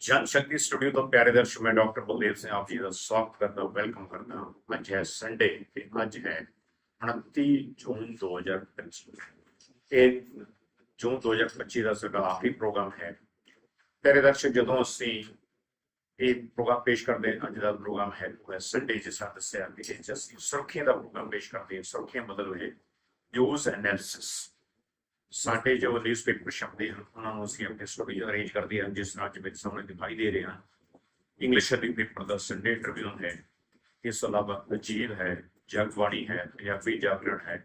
ਜਨ ਸ਼ਕਤੀ ਸਟੂਡੀਓ ਤੋਂ ਪਿਆਰੇ ਦਰਸ਼ਕ, ਮੈਂ ਡਾਕਟਰ ਬਲਦੇਵ ਸਿੰਘ, ਆਪ ਜੀ ਦਾ ਸਵਾਗਤ ਕਰਦਾ, ਵੈਲਕਮ ਕਰਦਾ ਹਾਂ। ਅੱਜ ਹੈ ਸੰਡੇ ਤੇ ਅੱਜ ਹੈ 29 ਜੂਨ 2025 ਇਹ ਜੂਨ 2025 ਦਾ ਸਾਡਾ ਆਖਰੀ ਪ੍ਰੋਗਰਾਮ ਹੈ। ਪਿਆਰੇ ਦਰਸ਼ਕ, ਜਦੋਂ ਅਸੀਂ ਇਹ ਪ੍ਰੋਗਰਾਮ ਪੇਸ਼ ਕਰਦੇ ਅੱਜ ਦਾ ਪ੍ਰੋਗਰਾਮ ਹੈ, ਉਹ ਹੈ ਸੰਡੇ ਜਿਸ ਤਰ੍ਹਾਂ ਦੱਸਿਆ ਕਿ ਇਹ 'ਚ ਅਸੀਂ ਦਾ ਪ੍ਰੋਗਰਾਮ ਪੇਸ਼ ਕਰਦੇ ਹਾਂ, ਸੁਰਖੀਆਂ ਬਦਲ ਹੋਏ ਨਿਊਜ਼ ਐਨਾਲਿਸਿਸ ਸਾਡੇ ਜੋ ਨਿਊਜ਼ਪੇਪਰ ਛਪਦੇ ਹਨ, ਉਹਨਾਂ ਨੂੰ ਅਸੀਂ ਆਪਣੇ ਸਟੋਰੀ ਅਰੇਂਜ ਕਰਦੇ ਹਾਂ, ਜਿਸ ਤਰ੍ਹਾਂ ਅੱਜ ਮੇਰੇ ਸਾਹਮਣੇ ਦਿਖਾਈ ਦੇ ਰਹੇ। ਹਨ ਇੰਗਲਿਸ਼ ਦੇ ਪੇਪਰ ਦਾ ਸੰਡੇ ਟ੍ਰਿਬਿਊਨ ਹੈ। ਇਸ ਤੋਂ ਇਲਾਵਾ ਅਜੀਤ ਹੈ, ਜਗਬਾਣੀ ਹੈ, ਪੰਜਾਬੀ ਜਾਗਰਣ ਹੈ,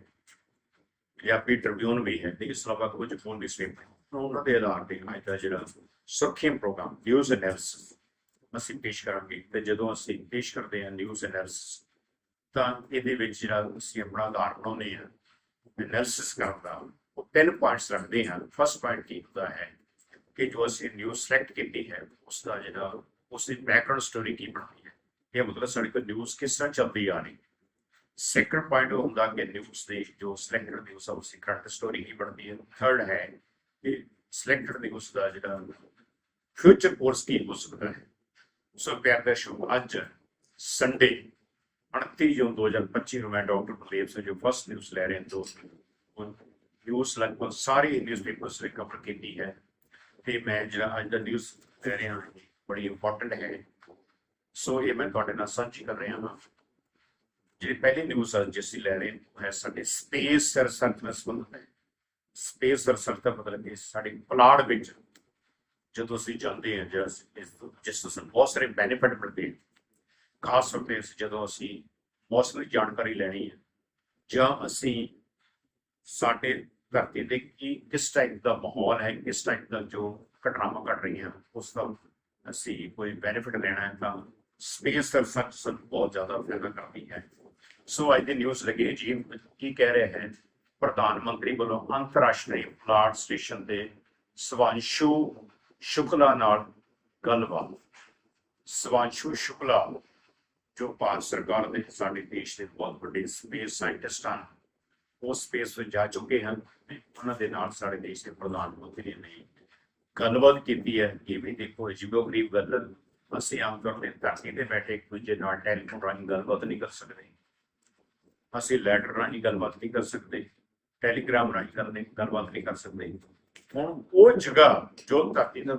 ਪੰਜਾਬੀ ਟ੍ਰਿਬਿਊਨ ਵੀ ਹੈ। ਤੇ ਇਸ ਤੋਂ ਇਲਾਵਾ ਕੁਝ ਫੋਨ ਵੀ ਸਟੇਪ ਉਹਨਾਂ ਦੇ ਆਧਾਰ ਤੇ ਅੱਜ ਦਾ ਜਿਹੜਾ ਸੁਰਖੀਆਂ ਪ੍ਰੋਗਰਾਮ ਨਿਊਜ਼ ਐਨਾਲਿਸਿਸ ਅਸੀਂ ਪੇਸ਼ ਕਰਾਂਗੇ। ਤੇ ਜਦੋਂ ਅਸੀਂ ਪੇਸ਼ ਕਰਦੇ ਹਾਂ ਨਿਊਜ਼ ਐਨਾਲਿਸਿਸ ਤਾਂ ਇਹਦੇ ਵਿੱਚ ਜਿਹੜਾ ਅਸੀਂ ਆਪਣਾ ਆਧਾਰ ਬਣਾਉਂਦੇ ਹਾਂ ਐਨਾਲਿਸਿਸ ਕਰਨ ਦਾ। ਉਹ ਤਿੰਨ ਪੁਆਇੰਟਸ ਰੱਖਦੇ ਹਨ ਫਸਟ ਪੁਆਇੰਟ ਕੀ ਹੁੰਦਾ ਹੈ ਕਿ ਜੋ ਅਸੀਂ ਨਿਊਜ਼ ਸਿਲੈਕਟ ਕੀਤੀ ਹੈ ਉਸ ਦਾ ਜਿਹੜਾ ਉਸ ਦੀ ਬੈਕਗ੍ਰਾਉਂਡ ਸਟੋਰੀ ਕੀ ਬਣਾਈ ਹੈ। ਇਹ ਮਤਲਬ ਸਾਡੇ ਕੋਲ ਨਿਊਜ਼ ਕਿਸ ਤਰ੍ਹਾਂ ਚੱਲਦੀ ਆ ਰਹੀ। ਸੈਕੰਡ ਪੁਆਇੰਟ ਹੁੰਦਾ ਕਿ ਨਿਊਜ਼ ਦੇ ਜੋ ਸਿਲੈਕਟਡ ਨਿਊਜ਼ ਆ ਉਸ ਦੀ ਕਰੰਟ ਸਟੋਰੀ ਕੀ ਬਣਦੀ ਹੈ। ਥਰਡ ਹੈ ਕਿ ਸਿਲੈਕਟਡ ਨਿਊਜ਼ ਦਾ ਜਿਹੜਾ ਫਿਊਚਰ ਕੋਰਸ ਕੀ ਹੋ ਸਕਦਾ ਹੈ। ਸੋ ਪਿਆਰ ਦਰਸ਼ਕੋ ਅੱਜ ਸੰਡੇ 29 ਜੂਨ 2025 ਨੂੰ ਮੈਂ ਡਾਕਟਰ ਬਲਦੇਵ ਸਿੰਘ ਜੋ ਫਸਟ ਨਿਊਜ਼ ਲੈ ਰਹੇ ਹਾਂ ਦੋਸਤ ਨਿਊਜ਼ ਲਗਭਗ ਸਾਰੇ ਨਿਊਜ਼ਪੇਪਰਸ ਨੇ ਕਵਰ ਕੀਤੀ ਹੈ ਤੇ ਮੈਂ ਜਿਹੜਾ ਅੱਜ ਦਾ ਨਿਊਜ਼ ਦੇ ਰਿਹਾ ਬੜੀ ਇੰਪੋਰਟੈਂਟ ਹੈ। ਸੋ ਇਹ ਮੈਂ ਤੁਹਾਡੇ ਨਾਲ ਸਾਂਝੀ ਕਰ ਰਿਹਾ ਹਾਂ। ਜਿਹੜੀ ਪਹਿਲੀ ਨਿਊਜ਼ ਅੱਜ ਅਸੀਂ ਲੈ ਰਹੇ ਉਹ ਹੈ ਸਾਡੇ ਸਪੇਸ ਰਿਸਰਚ ਨਾਲ ਸੰਬੰਧਿਤ ਹੈ। ਸਪੇਸ ਰਿਸਰਚ ਦਾ ਮਤਲਬ ਕਿ ਸਾਡੇ ਪਲਾੜ ਵਿੱਚ ਜਦੋਂ ਅਸੀਂ ਜਾਂਦੇ ਹਾਂ ਜਿਹੜਾ ਜਿਸ ਤੋਂ ਸਾਨੂੰ ਬਹੁਤ ਸਾਰੇ ਬੈਨੀਫਿਟ ਮਿਲਦੇ ਹਨ ਖਾਸ ਤੌਰ ਤੇ ਅਸੀਂ ਜਦੋਂ ਅਸੀਂ ਮੌਸਮ ਦੀ ਜਾਣਕਾਰੀ ਲੈਣੀ ਹੈ ਜਾਂ ਅਸੀਂ ਸਾਡੇ ਧਰਤੀ ਤੇ ਕੀ ਕਿਸ ਟਾਈਪ ਦਾ ਮਾਹੌਲ ਹੈ, ਕਿਸ ਟਾਈਪ ਦਾ ਜੋ ਘਟਨਾਵਾਂ ਘਟ ਰਹੀਆਂ, ਉਸ ਦਾ ਅਸੀਂ ਕੋਈ ਬੈਨੀਫਿਟ ਲੈਣਾ ਹੈ ਤਾਂ ਸਪੇਸ ਰਿਸਰਚ ਸਾਨੂੰ ਬਹੁਤ ਜ਼ਿਆਦਾ ਫਾਇਦਾ ਕਰਦੀ ਹੈ। ਸੋ ਅੱਜ ਦੀ ਨਿਊਜ਼ ਲੱਗੀ ਜੀ ਕੀ ਕਹਿ ਰਿਹਾ ਹੈ? ਪ੍ਰਧਾਨ ਮੰਤਰੀ ਵੱਲੋਂ ਅੰਤਰਰਾਸ਼ਟਰੀ ਪਲਾਟ ਸਟੇਸ਼ਨ ਤੇ ਸਵਾਂਸ਼ੂ ਸ਼ੁਕਲਾ ਨਾਲ ਗੱਲਬਾਤ। ਸਵਾਂਸ਼ੂ ਸ਼ੁਕਲਾ, ਜੋ ਭਾਰਤ ਸਰਕਾਰ ਦੇ, ਸਾਡੇ ਦੇਸ਼ ਦੇ ਬਹੁਤ ਵੱਡੇ ਸਪੇਸ ਸਾਇੰਟਿਸਟ ਹਨ, ਉਹ ਸਪੇਸ ਵਿੱਚ ਜਾ ਚੁੱਕੇ ਹਨ। ਤੇ ਉਹਨਾਂ ਦੇ ਨਾਲ ਸਾਡੇ ਦੇਸ਼ ਦੇ ਪ੍ਰਧਾਨ ਮੰਤਰੀ ਨੇ ਗੱਲਬਾਤ ਕੀਤੀ ਹੈ ਇਹ ਵੀ ਦੇਖੋ ਅਜੀਬੋ ਗਰੀਬ ਗੱਲ ਅਸੀਂ ਆਮ ਤੌਰ ਤੇ ਧਰਤੀ ਤੇ ਬੈਠੇ ਇੱਕ ਦੂਜੇ ਨਾਲ ਟੈਲੀਫੋਨ ਰਾਹੀਂ ਗੱਲਬਾਤ ਨਹੀਂ ਕਰ ਸਕਦੇ ਅਸੀਂ ਲੈਟਰ ਰਾਹੀਂ ਗੱਲਬਾਤ ਨਹੀਂ ਕਰ ਸਕਦੇ ਟੈਲੀਗ੍ਰਾਮ ਰਾਹੀਂ ਕਰਦੇ, ਗੱਲਬਾਤ ਨਹੀਂ ਕਰ ਸਕਦੇ ਹੁਣ ਉਹ ਜਗ੍ਹਾ ਜੋ ਧਰਤੀ ਦਾ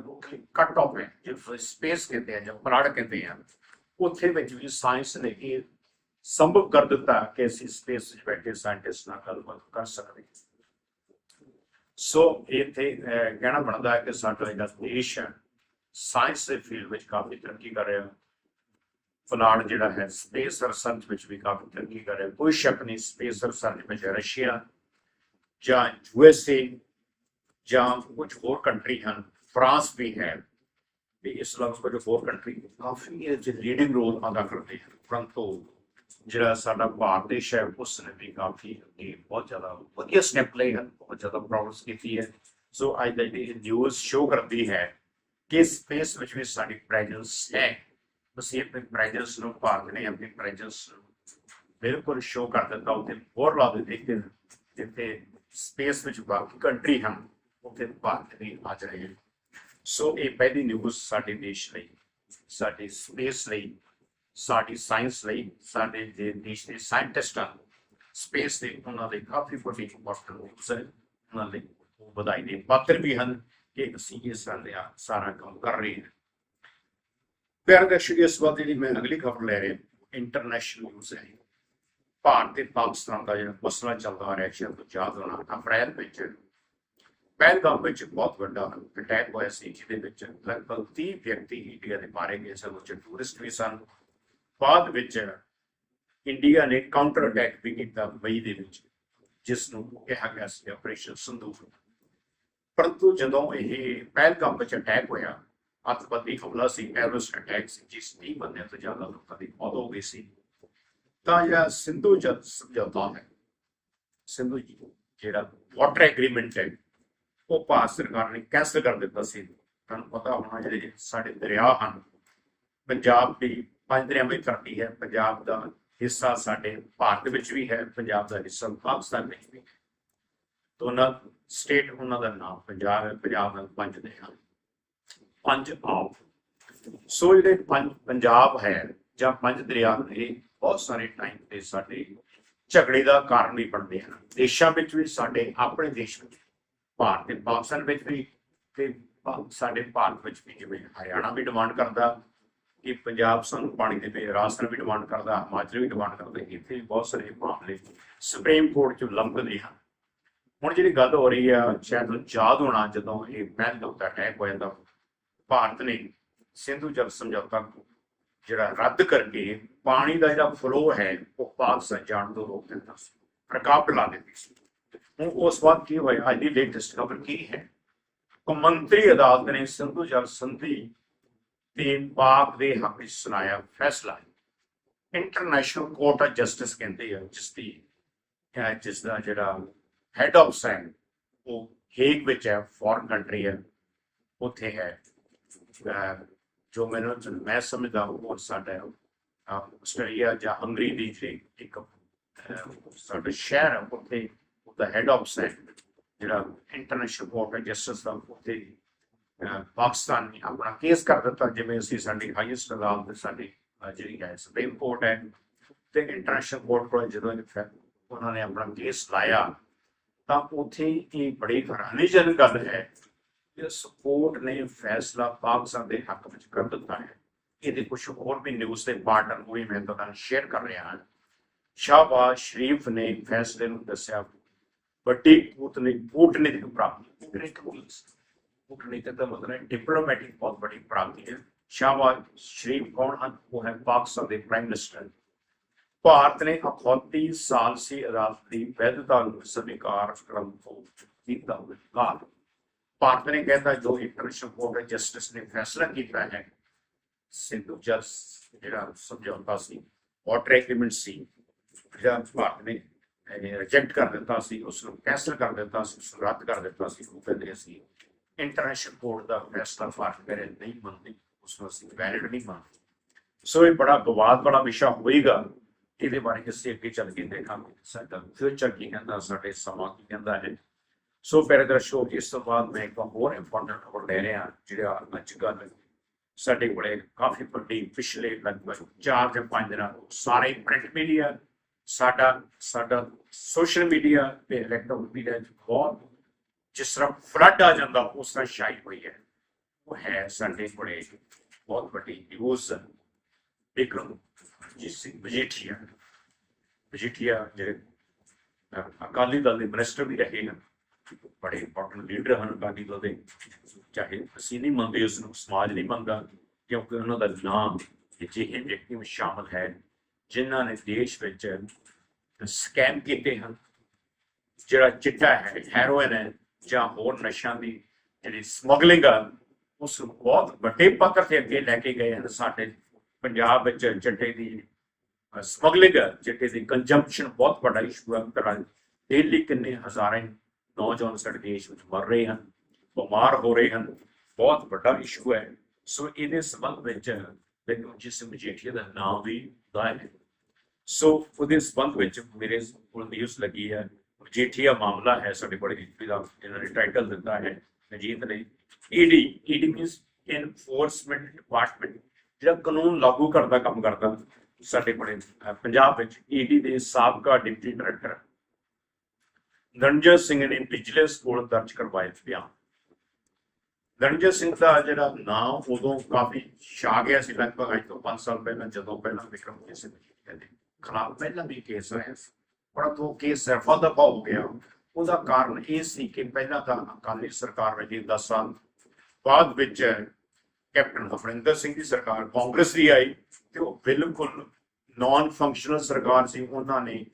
ਕੱਟ ਆਫ ਹੈ, ਜੋ ਸਪੇਸ ਕਹਿੰਦੇ ਆ, ਜਾਂ ਪਲਾੜ ਕਹਿੰਦੇ ਆ, ਉੱਥੇ ਵਿੱਚ ਵੀ ਸਾਇੰਸ ਨੇ ਇਹ ਸੰਭਵ ਕਰ ਦਿੱਤਾ ਕਿ ਅਸੀਂ ਸਪੇਸ ਵਿੱਚ ਬੈਠੇ ਸਾਇੰਟਿਸਟ ਨਾਲ ਗੱਲਬਾਤ ਕਰ ਸਕਦੇ ਹਾਂ। ਸੋ ਇੱਥੇ ਕਹਿਣਾ ਬਣਦਾ ਹੈ ਕਿ ਸਾਡਾ ਜਿਹੜਾ ਦੇਸ਼ ਹੈ। ਸਾਇੰਸ ਦੇ ਫੀਲਡ ਵਿੱਚ ਕਾਫੀ ਤਰੱਕੀ ਕਰ ਰਿਹਾ। ਫਲਾਣ ਜਿਹੜਾ ਹੈ ਸਪੇਸ ਰਿਸਰਚ ਵਿੱਚ ਵੀ ਕਾਫੀ ਤਰੱਕੀ ਕਰ ਰਿਹਾ। ਕੋਈ ਸ਼ੱਕ ਨਹੀਂ ਸਪੇਸ ਰਿਸਰਚ ਵਿੱਚ ਰਸ਼ੀਆ ਜਾਂ ਯੂਐਸਏ ਜਾਂ ਕੁਝ ਹੋਰ ਕੰਟਰੀ ਹਨ। ਫਰਾਂਸ ਵੀ ਹੈ। ਵੀ ਇਸ ਤਰ੍ਹਾਂ ਕੁਝ ਹੋਰ ਕੰਟਰੀ ਕਾਫੀ ਇਹ ਲੀਡਿੰਗ ਰੋਲ ਅਦਾ ਕਰਦੇ ਹਨ। ਪਰੰਤੂ ਜਿਹੜਾ ਸਾਡਾ ਭਾਰਤ ਦੇਸ਼ ਹੈ, ਉਸ ਨੇ ਵੀ ਕਾਫੀ ਅੱਗੇ ਬਹੁਤ ਜ਼ਿਆਦਾ ਵਧੀਆ ਸਟੈਪ ਲਏ ਹਨ, ਬਹੁਤ ਜ਼ਿਆਦਾ ਪ੍ਰੋਗਰੈਸ ਕੀਤੀ ਹੈ। ਸੋ ਅੱਜ ਦਾ ਇਹ ਨਿਊਜ਼ ਸ਼ੋ ਕਰਦੀ ਹੈ ਕਿ ਸਪੇਸ ਵਿੱਚ ਵੀ ਸਾਡੀ ਪ੍ਰੈਜ਼ੈਂਸ ਹੈ। ਅਸੀਂ ਆਪਣੇ ਪ੍ਰੈਜ਼ੈਂਸ ਨੂੰ ਭਾਰਤ ਨੇ ਆਪਣੀ ਪ੍ਰੈਜ਼ੈਂਸ ਬਿਲਕੁਲ ਸ਼ੋ ਕਰ ਦਿੱਤਾ, ਉੱਥੇ ਹੋਰ ਲਾ ਦੇਖਦੇ ਕਿ ਜਿੱਥੇ ਸਪੇਸ ਵਿੱਚ ਬਾਕੀ ਕੰਟਰੀ ਹਨ, ਉੱਥੇ ਭਾਰਤ ਵੀ ਆ ਰਹੇ ਹਨ ਸੋ ਇਹ ਪਹਿਲੀ ਨਿਊਜ਼ ਸਾਡੇ ਦੇਸ਼ ਲਈ, ਸਾਡੇ ਸਪੇਸ ਲਈ ਸਾਡੀ ਸਾਇੰਸ ਲਈ, ਸਾਡੇ ਦੇ ਦੇਸ਼ ਦੇ ਸਾਇੰਟਿਸਟਾਂ ਸਪੇਸ ਦੇ ਉਹਨਾਂ ਦੇ ਕਾਫੀ ਵੱਡੀ ਇੰਪੋਰਟੈਂਟ ਨਿਊਜ਼ ਹੈ ਉਹਨਾਂ ਲਈ ਵਧਾਈ ਦੇ ਪਾਤਰ ਵੀ ਹਨ ਕਿ ਅਸੀਂ ਇਹ ਸਾਰਾ ਸਾਰਾ ਕੰਮ ਕਰ ਰਹੇ ਹਾਂ। ਪਿਆਰੇ ਦਰਸ਼ਕ, ਇਸ ਵਾਰ ਜਿਹੜੀ ਮੈਂ ਅਗਲੀ ਖਬਰ ਲੈ ਰਿਹਾ ਇੰਟਰਨੈਸ਼ਨਲ ਨਿਊਜ਼ ਹੈ। ਭਾਰਤ ਤੇ ਪਾਕਿਸਤਾਨ ਦਾ ਜਿਹੜਾ ਮਸਲਾ ਚੱਲਦਾ ਆ ਰਿਹਾ, ਸ਼ਾਇਦ ਤੋਂ ਯਾਦ ਹੋਣਾ ਅਪ੍ਰੈਲ ਵਿੱਚ। ਪਹਿਲਗਾਮ ਵਿੱਚ ਬਹੁਤ ਵੱਡਾ ਅਟੈਕ ਹੋਇਆ ਸੀ, ਜਿਹਦੇ ਵਿੱਚ ਲਗਭਗ 30 ਵਿਅਕਤੀ ਇੰਡੀਆ ਦੇ ਮਾਰੇ ਗਏ ਸਨ, ਉੱਚ ਟੂਰਿਸਟ ਵੀ ਸਨ। ਬਾਅਦ ਵਿੱਚ ਇੰਡੀਆ ਨੇ ਕਾਊਂਟਰ ਅਟੈਕ ਵੀ ਕੀਤਾ ਮਈ ਦੇ ਵਿੱਚ ਜਿਸ ਨੂੰ ਕਿਹਾ ਗਿਆ ਸੀ ਆਪਰੇਸ਼ਨ ਸੰਦੂਕ। ਪਰੰਤੂ ਜਦੋਂ ਇਹ ਪਹਿਲਗਾਮ ਵਿੱਚ ਅਟੈਕ ਹੋਇਆ, ਅੱਤਵਾਦੀ ਹਮਲਾ ਸੀ ਟੈਰਰਿਸਟ ਅਟੈਕ ਸੀ, ਜਿਸ ਦੀ ਮੰਨਿਆ ਤੋਂ ਜ਼ਿਆਦਾ ਲੋਕਾਂ ਦੀ ਮੌਤ ਹੋ ਗਈ ਸੀ। ਤਾਂ ਜਿਹੜਾ ਸਿੰਧੂ ਜਦ ਸਮਝੌਤਾ ਹੈ, ਸਿੰਧੂ ਜੀ, ਜਿਹੜਾ ਵਾਟਰ ਐਗਰੀਮੈਂਟ ਹੈ, ਉਹ ਭਾਰਤ ਸਰਕਾਰ ਨੇ ਕੈਂਸਲ ਕਰ ਦਿੱਤਾ ਸੀ। ਤੁਹਾਨੂੰ ਪਤਾ ਹੋਣਾ ਜਿਹੜੇ ਸਾਡੇ ਦਰਿਆ ਹਨ, ਪੰਜਾਬ ਦੀ ਪੰਜ ਦਰਿਆ ਵਿੱਚ ਧਰਤੀ ਹੈ। ਪੰਜਾਬ ਦਾ ਹਿੱਸਾ ਸਾਡੇ ਭਾਰਤ ਵਿੱਚ ਵੀ ਹੈ, ਪੰਜਾਬ ਦਾ ਹਿੱਸਾ ਪਾਕਿਸਤਾਨ ਵਿੱਚ ਵੀ। ਹੈ ਦੋਨਾਂ ਸਟੇਟ ਉਹਨਾਂ ਦਾ ਨਾਮ ਪੰਜਾਬ ਹੈ, ਪੰਜਾਬ ਨਾਲ ਪੰਜ ਦਰਿਆ ਪੰਜ ਆਪ। ਸੋ ਜਿਹੜੇ ਪੰਜ ਪੰਜਾਬ ਹੈ ਜਾਂ ਪੰਜ ਦਰਿਆ ਨੇ, ਬਹੁਤ ਸਾਰੇ ਟਾਈਮ ਤੇ ਸਾਡੇ ਝਗੜੇ ਦਾ ਕਾਰਨ ਵੀ ਬਣਦੇ ਹਨ। ਦੇਸ਼ਾਂ ਵਿੱਚ ਵੀ ਸਾਡੇ, ਆਪਣੇ ਦੇਸ਼ ਵਿੱਚ ਭਾਰਤ ਤੇ ਪਾਕਿਸਤਾਨ ਵਿੱਚ ਵੀ ਤੇ ਸਾਡੇ ਭਾਰਤ ਵਿੱਚ ਵੀ ਜਿਵੇਂ ਹਰਿਆਣਾ ਵੀ ਡਿਮਾਂਡ ਕਰਦਾ ਕਿ ਪੰਜਾਬ ਸਾਨੂੰ ਪਾਣੀ ਦੇਵੇ ਰਾਜਸਥਾਨ ਵੀ ਡਿਮਾਂਡ ਕਰਦਾ, ਹਿਮਾਚਲ ਵੀ ਡਿਮਾਂਡ ਕਰਦਾ, ਇੱਥੇ ਵੀ ਬਹੁਤ ਸਾਰੇ ਮਾਮਲੇ ਸੁਪਰੀਮ ਕੋਰਟ 'ਚ ਲੰਘਦੇ ਹਨ। ਹੁਣ ਜਿਹੜੀ ਗੱਲ ਹੋ ਰਹੀ ਆ, ਸ਼ਾਇਦ ਯਾਦ ਹੋਣਾ ਜਦੋਂ ਇਹ ਪਹਿਲ ਦਾ ਅਟੈਕ ਹੋਇਆ ਤਾਂ ਭਾਰਤ ਨੇ ਸਿੰਧੂ ਜਲ ਸਮਝੌਤਾ ਜਿਹੜਾ ਰੱਦ ਕਰਕੇ ਪਾਣੀ ਦਾ ਜਿਹੜਾ ਫਲੋ ਹੈ, ਉਹ ਪਾਕਿਸਤਾਨ ਜਾਣ ਤੋਂ ਰੋਕ ਦਿੱਤਾ ਸੀ ਰਕਾਵਟ ਲਾ ਦਿੱਤੀ ਸੀ। ਹੁਣ ਉਸ ਵਾਰ ਕੀ ਹੋਇਆ, ਅੱਜ ਦੀ ਲੇਟੈਸਟ ਖਬਰ ਕੀ ਹੈ? ਕੌਮਾਂਤਰੀ ਅਦਾਲਤ ਨੇ ਸਿੰਧੂ ਜਲ ਸੰਧੀ ਤੇ ਪਾਕ ਦੇ ਹੱਕ ਵਿੱਚ ਸੁਣਾਇਆ ਫੈਸਲਾ ਇੰਟਰਨੈਸ਼ਨਲ ਕੋਰਟ ਆਫ ਜਸਟਿਸ ਕਹਿੰਦੇ ਆ, ਜਿਸ ਦੀ ਜਿਸ ਦਾ ਜਿਹੜਾ ਹੈਡ ਆਫ ਸੈਂਡ ਉਹ ਹੇਗ ਵਿੱਚ ਹੈ ਫੋਰਨ ਕੰਟਰੀ ਹੈ, ਉੱਥੇ ਹੈ। ਜੋ ਮੈਨੂੰ ਮੈਂ ਸਮਝਦਾ ਉਹ ਸਾਡਾ ਆਸਟ੍ਰੇਲੀਆ ਜਾਂ ਹੰਗਰੀ ਦੀ ਇੱਕ, ਅਹ ਸਾਡਾ ਸ਼ਹਿਰ ਹੈ, ਉੱਥੇ ਉਹਦਾ ਹੈਡ ਆਫ ਸੈਂਡ ਜਿਹੜਾ ਇੰਟਰਨੈਸ਼ਨਲ ਕੋਰਟ ਆਫ ਜਸਟਿਸ ਦਾ ਉੱਥੇ ਪਾਕਿਸਤਾਨ ਨੇ ਆਪਣਾ ਕੇਸ ਕਰ ਦਿੱਤਾ, ਜਿਵੇਂ ਅਸੀਂ ਸਾਡੀ ਹਾਈਐਸਟ ਅਦਾਲਤ ਸਾਡੀ ਜਿਹੜੀ ਹੈ ਸੁਪਰੀਮ ਕੋਰਟ ਹੈ, ਤੇ ਇੰਟਰਨੈਸ਼ਨਲ ਕੋਰਟ ਕੋਲ ਜਦੋਂ ਉਹਨਾਂ ਨੇ ਆਪਣਾ ਕੇਸ ਲਾਇਆ, ਤਾਂ ਉੱਥੇ ਇਹ ਬੜੀ ਹੈਰਾਨੀਜਨਕ ਗੱਲ ਹੈ ਕਿ ਸਪੋਰਟ ਨੇ ਫੈਸਲਾ ਪਾਕਿਸਤਾਨ ਦੇ ਹੱਕ ਵਿੱਚ ਕਰ ਦਿੱਤਾ ਹੈ। ਇਹਦੇ ਕੁਝ ਹੋਰ ਵੀ ਨਿਊਜ਼ ਦੇ ਪਾਰਟ ਹਨ ਵੀ ਮੈਂ ਤੁਹਾਡੇ ਨਾਲ ਸ਼ੇਅਰ ਕਰ ਰਿਹਾ ਹਾਂ। ਸ਼ਾਹਬਾਜ਼ ਸ਼ਰੀਫ ਨੇ ਫੈਸਲੇ ਨੂੰ ਦੱਸਿਆ, ਵੱਡੀ ਕੂਟਨੀਤਿਕ ਪ੍ਰਾਪਤੀ ਕੂਟਨੀਤਿਕ ਕੂਟਨੀਤਿਕ ਦਾ ਮਤਲਬ ਹੈ ਡਿਪਲੋਮੈਟਿਕ ਬਹੁਤ ਬੜੀ ਪ੍ਰਾਪਤੀ ਹੈ। ਸ਼ਾਹਬਾਜ਼ ਸ਼ਰੀਫ ਕੌਣ ਹਨ? ਉਹ ਹੈ ਪਾਕਿਸਤਾਨ ਦੇ ਪ੍ਰਾਈਮ ਮਿਨਿਸਟਰ ਭਾਰਤ ਨੇ 38 ਸਾਲਸੀ ਅਦਾਲਤ ਦੀ ਵੈਧਤਾ ਨੂੰ ਸਵੀਕਾਰ ਕਰਨ ਤੋਂ ਕੀਤਾ ਇਨਕਾਰ ਭਾਰਤ ਨੇ ਕਹਿੰਦਾ ਜੋ ਇੰਟਰਨੈਸ਼ਨਲ ਕੋਰਟ ਆਫ ਜਸਟਿਸ ਨੇ ਫੈਸਲਾ ਕੀਤਾ ਹੈ। ਸਿੰਧੂ ਜਲ ਜਿਹੜਾ ਸਮਝੌਤਾ ਸੀ ਵਾਟਰ ਐਗਰੀਮੈਂਟ ਸੀ। ਜਿਹੜਾ ਭਾਰਤ ਨੇ ਰਿਜੈਕਟ ਕਰ ਦਿੱਤਾ ਸੀ ਉਸ ਨੂੰ ਕੈਂਸਲ ਕਰ ਦਿੱਤਾ ਸੀ ਉਸ ਨੂੰ ਰੱਦ ਕਰ ਦਿੱਤਾ ਸੀ, ਉਹ ਕਹਿੰਦੇ ਅਸੀਂ ਇੰਟਰਨੈਸ਼ਨਲ ਕੋਰਟ ਦਾ ਫੈਸਲਾ ਭਾਰਤ ਨਹੀਂ ਮੰਨਦੇ, ਉਸ ਨੂੰ ਅਸੀਂ ਵੈਲਿਡ ਨਹੀਂ ਮੰਨਦੇ। ਸੋ ਇਹ ਬੜਾ ਵਿਵਾਦ ਵਾਲਾ ਵਿਸ਼ਾ ਹੋਏਗਾ, ਇਹਦੇ ਬਾਰੇ ਅਸੀਂ ਅੱਗੇ ਚੱਲ ਕੇ ਦੇਖਾਂਗੇ। ਸਾਡਾ ਫਿਊਚਰ ਕੀ ਕਹਿੰਦਾ, ਸਾਡੇ ਸਮਾਂ ਕੀ ਕਹਿੰਦਾ ਹੈ। ਸੋ ਪੈਰਾਗ੍ਰਾਫ ਇਸ ਤੋਂ ਬਾਅਦ ਮੈਂ ਇੱਕ ਹੋਰ ਇੰਪੋਰਟੈਂਟ ਖਬਰ ਲੈ ਰਿਹਾ, ਜਿਹੜਾ ਅੱਜ ਕੱਲ੍ਹ ਸਾਡੇ ਕੋਲੇ ਕਾਫੀ ਵੱਡੀ, ਪਿਛਲੇ ਲਗਭਗ 4 ਜਾਂ 5 ਦਿਨਾਂ ਤੋਂ ਸਾਰੇ ਪ੍ਰਿੰਟ ਮੀਡੀਆ ਸਾਡਾ ਸਾਡਾ ਸੋਸ਼ਲ ਮੀਡੀਆ ਤੇ ਇਲੈਕਟ੍ਰੋਨਿਕ ਮੀਡੀਆ ਬਹੁਤ ਜਿਸ ਤਰ੍ਹਾਂ ਫਲੱਡ ਆ ਜਾਂਦਾ, ਉਸ ਤਰ੍ਹਾਂ ਛਾਈ ਹੋਈ ਹੈ। ਉਹ ਹੈ ਸਾਡੇ ਕੋਲੇ ਬਹੁਤ ਵੱਡੀ ਨਿਊਜ਼ ਵਿਕਰਮ ਜਿਸ ਸਿੰਘ ਮਜੀਠੀਆ ਮਜੀਠੀਆ ਜਿਹੜੇ ਅਕਾਲੀ ਦਲ ਦੇ ਮਿਨਿਸਟਰ ਵੀ ਰਹੇ ਹਨ, ਬੜੇ ਇੰਪੋਰਟੈਂਟ ਲੀਡਰ ਹਨ ਅਕਾਲੀ ਦਲ ਦੇ। ਚਾਹੇ ਅਸੀਂ ਨਹੀਂ ਮੰਨਦੇ, ਉਸ ਨੂੰ ਸਮਾਜ ਨਹੀਂ ਮੰਨਦਾ, ਕਿਉਂਕਿ ਉਹਨਾਂ ਦਾ ਨਾਮ ਜਿਹੇ ਵਿਅਕਤੀ ਵਿੱਚ ਸ਼ਾਮਲ ਹੈ, ਜਿਨ੍ਹਾਂ ਨੇ ਦੇਸ਼ ਵਿੱਚ ਸਕੈਮ ਕੀਤੇ ਹਨ। ਜਿਹੜਾ ਚਿੱਟਾ ਹੈ ਹੈਰੋਇਨ ਹੈ ਜਾਂ ਹੋਰ ਨਸ਼ਿਆਂ ਦੀ ਜਿਹੜੀ ਸਮਗਲਿੰਗ ਆ, ਉਸ ਨੂੰ ਬਹੁਤ ਵੱਡੇ ਪੱਧਰ ਤੇ ਅੱਗੇ ਲੈ ਕੇ ਗਏ ਹਨ। ਸਾਡੇ ਪੰਜਾਬ ਵਿੱਚ ਚਿੱਟੇ ਦੀ ਸਮਗਲਿੰਗ ਚਿੱਟੇ ਦੀ ਕੰਜੰਪਸ਼ਨ ਬਹੁਤ ਵੱਡਾ ਇਸ਼ੂ ਹੈ ਤਰ੍ਹਾਂ ਡੇਲੀ ਕਿੰਨੇ ਹਜ਼ਾਰਾਂ ਨੌਜਵਾਨ ਸਾਡੇ ਦੇਸ਼ ਵਿੱਚ ਮਰ ਰਹੇ ਹਨ, ਬਿਮਾਰ ਹੋ ਰਹੇ ਹਨ। ਬਹੁਤ ਵੱਡਾ ਇਸ਼ੂ ਹੈ। ਸੋ ਇਹਦੇ ਸੰਬੰਧ ਵਿੱਚ ਵਿਕਰਮ ਜਿਸ ਮਜੀਠੀਆ ਦਾ ਨਾਮ ਵੀ ਦਾਇਰ ਹੈ। ਸੋ ਉਹਦੇ ਸੰਬੰਧ ਵਿੱਚ ਮੇਰੇ ਕੋਲ ਨਿਊਜ਼ ਲੱਗੀ ਹੈ। ਮਜੀਠੀਆ ਮਾਮਲਾ ਹੈ, ਸਾਡੇ ਬੜੇ ਹਿਸਟਰੀ ਦਾ ਇਹਨਾਂ ਨੇ ਟਾਈਟਲ ਦਿੱਤਾ ਹੈ ਨਜੀਤ ਨੇ ED ED means enforcement department ਜਿਹੜਾ ਕਾਨੂੰਨ ਲਾਗੂ ਕਰਦਾ ਕੰਮ ਕਰਦਾ। ਸਾਡੇ ਬੜੇ ਪੰਜਾਬ ਵਿੱਚ ਈਡੀ ਦੇ ਸਾਬਕਾ ਡਿਪਟੀ ਡਾਇਰੈਕਟਰ ਰਣਜੀਤ ਸਿੰਘ ਨੇ ਵਿਜੀਲੈਂਸ ਕੋਲ ਦਰਜ ਕਰਵਾਏ ਬਿਆਨ। ਰਣਜੀਤ ਸਿੰਘ ਦਾ ਜਿਹੜਾ ਨਾਮ ਉਦੋਂ ਕਾਫੀ ਛਾ ਗਿਆ ਸੀ, ਲਗਭਗ ਅੱਜ ਤੋਂ 5 ਸਾਲ ਪਹਿਲਾਂ, ਜਦੋਂ ਪਹਿਲਾਂ ਵਿਕਰਮ ਕੇਸ ਦੇ ਖਿਲਾਫ ਪਹਿਲਾਂ ਵੀ ਕੇਸ ਹੋਇਆ ਸੀ। ਪਰੰਤੂ ਕੇਸ ਰਫਾ ਦਫਾ ਹੋ ਗਿਆ ਉਹਦਾ ਕਾਰਨ ਇਹ ਸੀ ਕਿ ਪਹਿਲਾਂ ਤਾਂ ਅਕਾਲੀ ਸਰਕਾਰ ਰਹੀ 10 ਸਾਲ ਬਾਅਦ ਵਿੱਚ ਕੈਪਟਨ ਅਮਰਿੰਦਰ ਸਿੰਘ ਦੀ ਸਰਕਾਰ ਕਾਂਗਰਸ ਦੀ ਆਈ ਤੇ ਉਹ ਬਿਲਕੁਲ ਨਾਨ ਫੰਕਸ਼ਨਲ ਸਰਕਾਰ ਸੀ। ਉਹਨਾਂ ਨੇ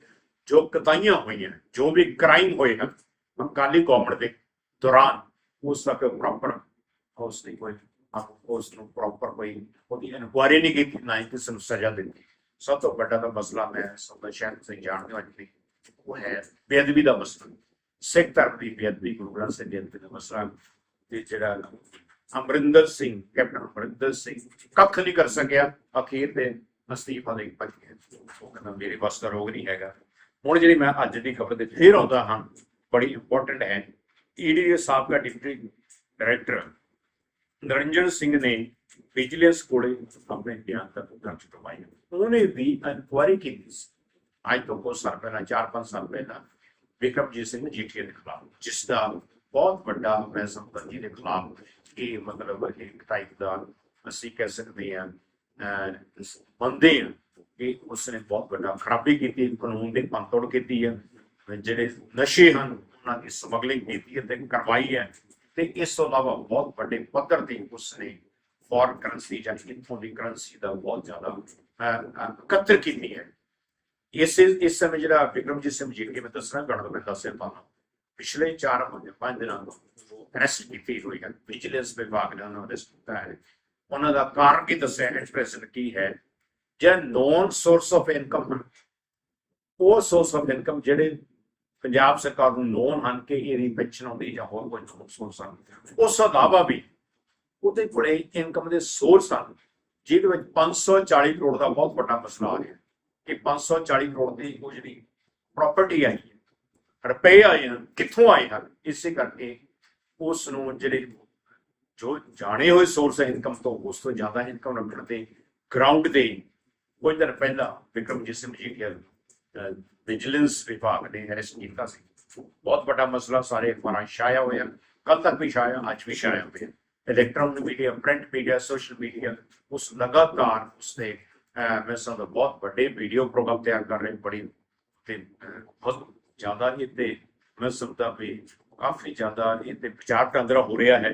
ਜੋ ਕਤਾਈਆਂ ਹੋਈਆਂ, ਜੋ ਵੀ ਕ੍ਰਾਈਮ ਹੋਏ ਹਨ, ਅਕਾਲੀ ਗਵਰਨਮੈਂਟ ਦੇ ਦੌਰਾਨ ਉਸ ਤੱਕ ਪ੍ਰੋਪਰ ਉਸ ਨਹੀਂ ਕੋਈ, ਉਸ ਨੂੰ ਪ੍ਰੋਪਰ ਕੋਈ ਉਹਦੀ ਇਨਕੁਆਇਰੀ ਨਹੀਂ ਕੀਤੀ, ਨਾ ਹੀ ਕਿਸੇ ਨੂੰ ਸਜ਼ਾ ਦਿੱਤੀ। ਸਭ ਤੋਂ ਵੱਡਾ ਤਾਂ ਮਸਲਾ ਮੈਂ ਸਭ ਸ਼ਾਇਦ ਤੁਸੀਂ ਜਾਣਦੇ ਹੋ ਅੱਜ ਵੀ, ਉਹ ਹੈ ਬੇਅਦਬੀ ਦਾ ਮਸਲਾ। ਸਿੱਖ ਧਰਮ ਦੀ ਬੇਅਦਬੀ, ਗੁਰੂ ਗ੍ਰੰਥ ਸਾਹਿਬ ਦੀ ਦਾ ਮਸਲਾ। ਤੇ ਜਿਹੜਾ ਅਮਰਿੰਦਰ ਸਿੰਘ, ਕੈਪਟਨ ਅਮਰਿੰਦਰ ਸਿੰਘ, ਕੱਖ ਨਹੀਂ ਕਰ ਸਕਿਆ। ਅਖੀਰ ਤੇ ਅਸਤੀਫਾ ਦੇ ਭੱਜ ਗਿਆ। ਉਹ ਕਹਿੰਦਾ, ਮੇਰੇ ਵੱਸ ਦਾ ਰੋਗ ਨਹੀਂ ਹੈਗਾ। ਹੁਣ ਜਿਹੜੀ ਮੈਂ ਅੱਜ ਦੀ ਖਬਰ ਤੇ ਫੇਰ ਆਉਂਦਾ ਹਾਂ, ਬੜੀ ਇੰਪੋਰਟੈਂਟ ਹੈ। ਈਡੀ ਦੇ ਸਾਬਕਾ ਡਿਪਟੀ ਡਾਇਰੈਕਟਰ ਨਰਿੰਜਨ ਸਿੰਘ ਨੇ ਵਿਜੀਲੈਂਸ ਕੋਲੇ ਆਪਣੇ ਬਿਆਨ ਤੱਕ ਦਰਜ ਕਰਵਾਇਆ ਉਹਨੇ ਵੀ ਇਨਕੁਆਇਰੀ ਕੀਤੀ ਸੀ ਅੱਜ ਤੋਂ ਕੁਝ ਸਾਲ ਪਹਿਲਾਂ 4-5 ਸਾਲ ਪਹਿਲਾਂ ਵਿਕਰਮਜੀਤ ਸਿੰਘ ਜੀਟੀਏ ਦੇ ਖਿਲਾਫ ਜਿਸ ਦਾ ਬਹੁਤ ਵੱਡਾ ਮੈਂ ਸਮਝਦਾ ਦੇ ਖਿਲਾਫ ਇਹ ਮਤਲਬ ਇੱਕ ਟਾਈਪ ਦਾ ਅਸੀਂ ਕਹਿ ਸਕਦੇ ਹਾਂ ਅਹ, ਮੰਨਦੇ ਹਾਂ ਕਿ ਉਸਨੇ ਬਹੁਤ ਵੱਡਾ ਖਰਾਬੀ ਕੀਤੀ ਕਾਨੂੰਨ ਦੇ ਪੰਤੋੜ ਕੀਤੀ ਹੈ ਜਿਹੜੇ ਨਸ਼ੇ ਹਨ ਉਹਨਾਂ ਦੀ ਸਮਗਲਿੰਗ ਕੀਤੀ ਹੈ ਤੇ ਕਰਵਾਈ ਹੈ ਤੇ ਇਸ ਤੋਂ ਇਲਾਵਾ ਬਹੁਤ ਵੱਡੇ ਪੱਧਰ ਤੇ ਉਸਨੇ ਫੋਰਨ ਕਰੰਸੀ ਜਾਂ ਇਥੋਂ ਦੀ ਕਰੰਸੀ ਦਾ ਬਹੁਤ ਜ਼ਿਆਦਾ ਅਹ, ਅਹ, ਇਕੱਤਰ ਕੀਤੀ ਹੈ। ਇਸ ਇਸ ਸਮੇਂ ਜਿਹੜਾ ਵਿਕਰਮਜੀਤ ਸਿੰਘ ਜੀ ਕੇ ਮੈਂ ਦੱਸਣਾ ਗਣ ਮੈਂ ਦੱਸਿਆ ਤੁਹਾਨੂੰ ਪਿਛਲੇ 4 5 ਦਿਨਾਂ ਤੋਂ ਅਰੈਸਟ ਕੀਤੀ ਹੋਈ ਹੈ ਵਿਜੀਲੈਂਸ ਵਿਭਾਗ ਨੇ ਉਹਨਾਂ ਨੂੰ arrest ਕੀਤਾ ਹੈ। ਉਹਨਾਂ ਦਾ ਕਾਰਨ ਕੀ ਦੱਸਿਆ ਐਕਸਪ੍ਰੈਸ਼ਨ ਕੀ ਹੈ? ਜੇ ਨੋਨ ਸੋਰਸ ਆਫ ਇਨਕਮ ਉਹ ਸੋਰਸ ਆਫ ਇਨਕਮ ਜਿਹੜੇ ਪੰਜਾਬ ਸਰਕਾਰ ਨੂੰ ਨੋਨ ਹਨ ਕਿ ਇਹਦੀ ਪੈਨਸ਼ਨ ਆਉਂਦੀ ਜਾਂ ਹੋਰ ਕੋਈ ਸੋਰਸ ਹਨ ਉਸ ਤੋਂ ਇਲਾਵਾ ਵੀ ਉਹਦੇ ਕੋਲੇ ਇਨਕਮ ਦੇ ਸੋਰਸ ਹਨ, ਜਿਹਦੇ ਵਿੱਚ 540 ਕਰੋੜ ਦਾ ਬਹੁਤ ਵੱਡਾ ਮਸਲਾ ਆ ਗਿਆ ਕਿ 540 ਕਰੋੜ ਦੀ ਉਹ ਜਿਹੜੀ ਪ੍ਰਾਪਰਟੀ ਆਈ ਹੈ, ਰੁਪਏ ਆਏ ਹਨ, ਕਿੱਥੋਂ ਆਏ ਹਨ, ਇਸੇ ਕਰਕੇ ਉਸ ਨੂੰ ਜਿਹੜੇ ਜੋ ਜਾਣੇ ਹੋਏ ਸੋਰਸ ਹੈ ਇਨਕਮ ਤੋਂ, ਉਸ ਤੋਂ ਜ਼ਿਆਦਾ ਇਨਕਮ ਰੱਖਣ ਤੇ ਗਰਾਊਂਡ ਦੇ ਕੁਝ ਦਿਨ ਪਹਿਲਾਂ ਵਿਕਰਮਜੀਤ ਸਿੰਘ ਜੀ ਕੇ ਵਿਜੀਲੈਂਸ ਵਿਭਾਗ ਨੇ ਅਰੈਸਟ ਕੀਤਾ ਸੀ। ਬਹੁਤ ਵੱਡਾ ਮਸਲਾ, ਸਾਰੇ ਅਖਬਾਰਾਂ 'ਚ ਛਾਇਆ ਹੋਇਆ ਕੱਲ ਤੱਕ ਵੀ ਛਾਇਆ, ਅੱਜ ਵੀ ਛਾਇਆ ਹੋਇਆ। Electronic media, print media, social media, ਉਸ ਲਗਾਤਾਰ ਉਸਦੇ ਮੈਂ ਸਮਝਦਾ ਬਹੁਤ ਵੱਡੇ ਵੀਡੀਓ ਪ੍ਰੋਗਰਾਮ ਤਿਆਰ ਕਰ ਰਹੇ, ਬੜੀ ਤੇ ਬਹੁਤ ਜ਼ਿਆਦਾ ਇਹ ਤੇ ਮੈਂ ਸਮਝਦਾ ਵੀ ਕਾਫੀ ਜ਼ਿਆਦਾ ਇਹ ਤੇ ਪ੍ਰਚਾਰ ਟੰਦਰਾ ਹੋ ਰਿਹਾ ਹੈ।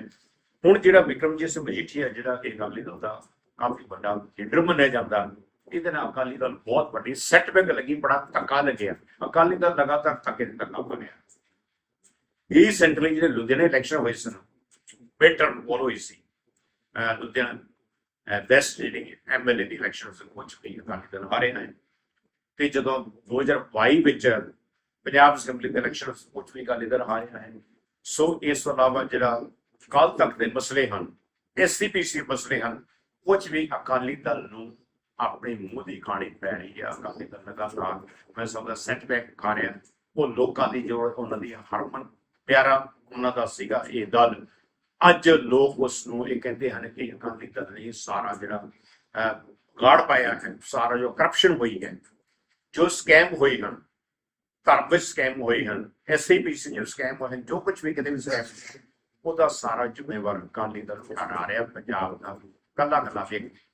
ਹੁਣ ਜਿਹੜਾ ਵਿਕਰਮਜੀਤ ਸਿੰਘ ਮਜੀਠੀਆ, ਜਿਹੜਾ ਇਹ ਅਕਾਲੀ ਦਲ ਦਾ ਕਾਫੀ ਵੱਡਾ ਲੀਡਰ ਮੰਨਿਆ ਜਾਂਦਾ, ਇਹਦੇ ਨਾਲ ਅਕਾਲੀ ਦਲ ਬਹੁਤ ਵੱਡੀ ਸੈਟਬੈਕ ਲੱਗੀ, ਬੜਾ ਧੱਕਾ ਲੱਗਿਆ। ਅਕਾਲੀ ਦਲ ਲਗਾਤਾਰ ਧੱਕੇ ਤੇ ਧੱਕਾ ਬਣਿਆ। ਇਹ ਸੈਂਟਰਲੀ ਜਿਹੜੇ ਲੁਧਿਆਣਾ ਇਲੈਕਸ਼ਨ ਹੋਏ ਸਨ ਬੈਟਰ ਬੋਲ ਹੋਈ ਸੀ ਅਹ ਲੁਧਿਆਣਾ ਬੈਸਟ ਜਿਹੜੀ ਐਮਐਲਏ ਦੀ ਇਲੈਕਸ਼ਨ ਸੀ ਕੁਝ ਵੀ ਅਕਾਲੀ ਦਲ ਹਾਰੇ ਨੇ ਤੇ ਜਦੋਂ 2022 ਵਿੱਚ ਪੰਜਾਬ ਅਸੈਂਬਲੀ ਦੇ ਇਲੈਕਸ਼ਨ ਕੁਝ ਵੀ ਅਕਾਲੀ ਦਲ ਹਾਰੇ ਹੈ ਸੋ ਇਸ ਤੋਂ ਇਲਾਵਾ ਜਿਹੜਾ ਕੱਲ ਤੱਕ ਦੇ ਮਸਲੇ ਹਨ ਐਸਸੀਪੀਸੀ ਮਸਲੇ ਹਨ ਕੁਝ ਵੀ ਅਕਾਲੀ ਦਲ ਨੂੰ ਆਪਣੇ ਮੂੰਹ ਦੀ ਖਾਣੀ ਪੈ ਰਹੀ ਹੈ ਅਕਾਲੀ ਦਲ ਲਗਾਤਾਰ ਮੈਂ ਸਮਝਦਾ ਸੈਟਬੈਕ ਖਾ ਰਿਹਾ ਉਹ ਲੋਕਾਂ ਦੀ ਜੋ ਉਹਨਾਂ ਦੀ ਹਰਮਨ ਪਿਆਰਾ ਉਹਨਾਂ ਦਾ ਸੀਗਾ ਇਹ ਦਲ ਅੱਜ ਲੋਕ ਉਸ ਨੂੰ ਇਹ ਕਹਿੰਦੇ ਹਨ ਕਿ ਅਕਾਲੀ ਦਲ ਨੇ ਸਾਰਾ ਜਿਹੜਾ ਗਾੜ ਪਾਇਆ ਹੈ, ਸਾਰਾ ਜੋ ਕਰਪਸ਼ਨ ਹੋਈ ਹੈ, ਜੋ ਸਕੈਮ ਹੋਏ ਹਨ ਧਰਮ ਸਕੈਮ ਹੋਏ ਹਨ ਐਸਸੀਪੀਸੀ ਜੋ ਸਕੈਮ ਹੋਏ ਹਨ, ਜੋ ਕੁਝ ਵੀ ਕਿਤੇ ਵੀ ਸਕੈਮ ਉਹਦਾ ਸਾਰਾ ਜ਼ਿੰਮੇਵਾਰ ਅਕਾਲੀ ਦਲ ਠਹਿਰਾ ਰਿਹਾ, ਪੰਜਾਬ ਦਾ ਕੱਲਾ ਕੱਲਾ ਵਿਅਕਤੀ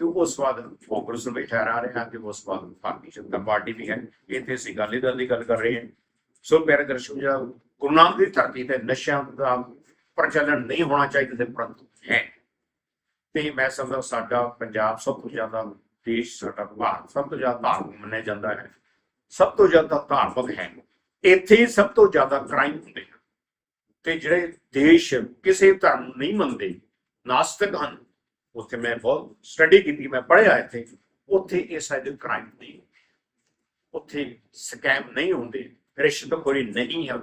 ਤੇ ਉਸ ਬਾਅਦ ਕਾਂਗਰਸ ਨੂੰ ਵੀ ਠਹਿਰਾ ਰਿਹਾ ਕਿ ਉਸ ਬਾਅਦ ਭਾਰਤੀ ਜਨਤਾ ਪਾਰਟੀ ਵੀ ਹੈ, ਇੱਥੇ ਅਸੀਂ ਅਕਾਲੀ ਦਲ ਦੀ ਗੱਲ ਕਰ ਰਹੇ ਹਾਂ। ਸੋ ਪਿਆਰੇ ਦਰਸ਼ਕ ਜਿਹੜਾ ਗੁਰੂ ਨਾਨਕ ਦੀ ਧਰਤੀ ਤੇ ਨਸ਼ਿਆਂ ਦਾ ਪ੍ਰਚਲਨ ਨਹੀਂ ਹੋਣਾ ਚਾਹੀਦਾ ਤੇ ਪਰੰਤੂ ਹੈ। ਤੇ ਮੈਂ ਸਮਝਦਾ ਸਾਡਾ ਪੰਜਾਬ ਸਭ ਤੋਂ ਜ਼ਿਆਦਾ ਦੇਸ਼ ਸਾਡਾ ਭਾਰਤ ਸਭ ਤੋਂ ਜ਼ਿਆਦਾ ਧਾਰਮਿਕ ਮੰਨਿਆ ਜਾਂਦਾ ਹੈ। ਸਭ ਤੋਂ ਜ਼ਿਆਦਾ ਧਾਰਮਿਕ ਹੈ। ਇੱਥੇ ਸਭ ਤੋਂ ਜ਼ਿਆਦਾ ਕ੍ਰਾਈਮ ਹੁੰਦੇ ਹਨ। ਤੇ ਜਿਹੜੇ ਦੇਸ਼ ਕਿਸੇ ਧਰਮ ਨੂੰ ਨਹੀਂ ਮੰਨਦੇ, ਨਾਸਤਿਕ ਹਨ, ਉੱਥੇ ਮੈਂ ਬਹੁਤ ਸਟੱਡੀ ਕੀਤੀ, ਮੈਂ ਪੜ੍ਹਿਆ ਇੱਥੇ, ਉੱਥੇ ਇਹ ਸਾਈਡ ਕ੍ਰਾਈਮ ਨਹੀਂ। ਉੱਥੇ ਸਕੈਮ ਨਹੀਂ ਹੁੰਦੇ, ਰਿਸ਼ਵਤਖੋਰੀ ਨਹੀਂ ਹੈ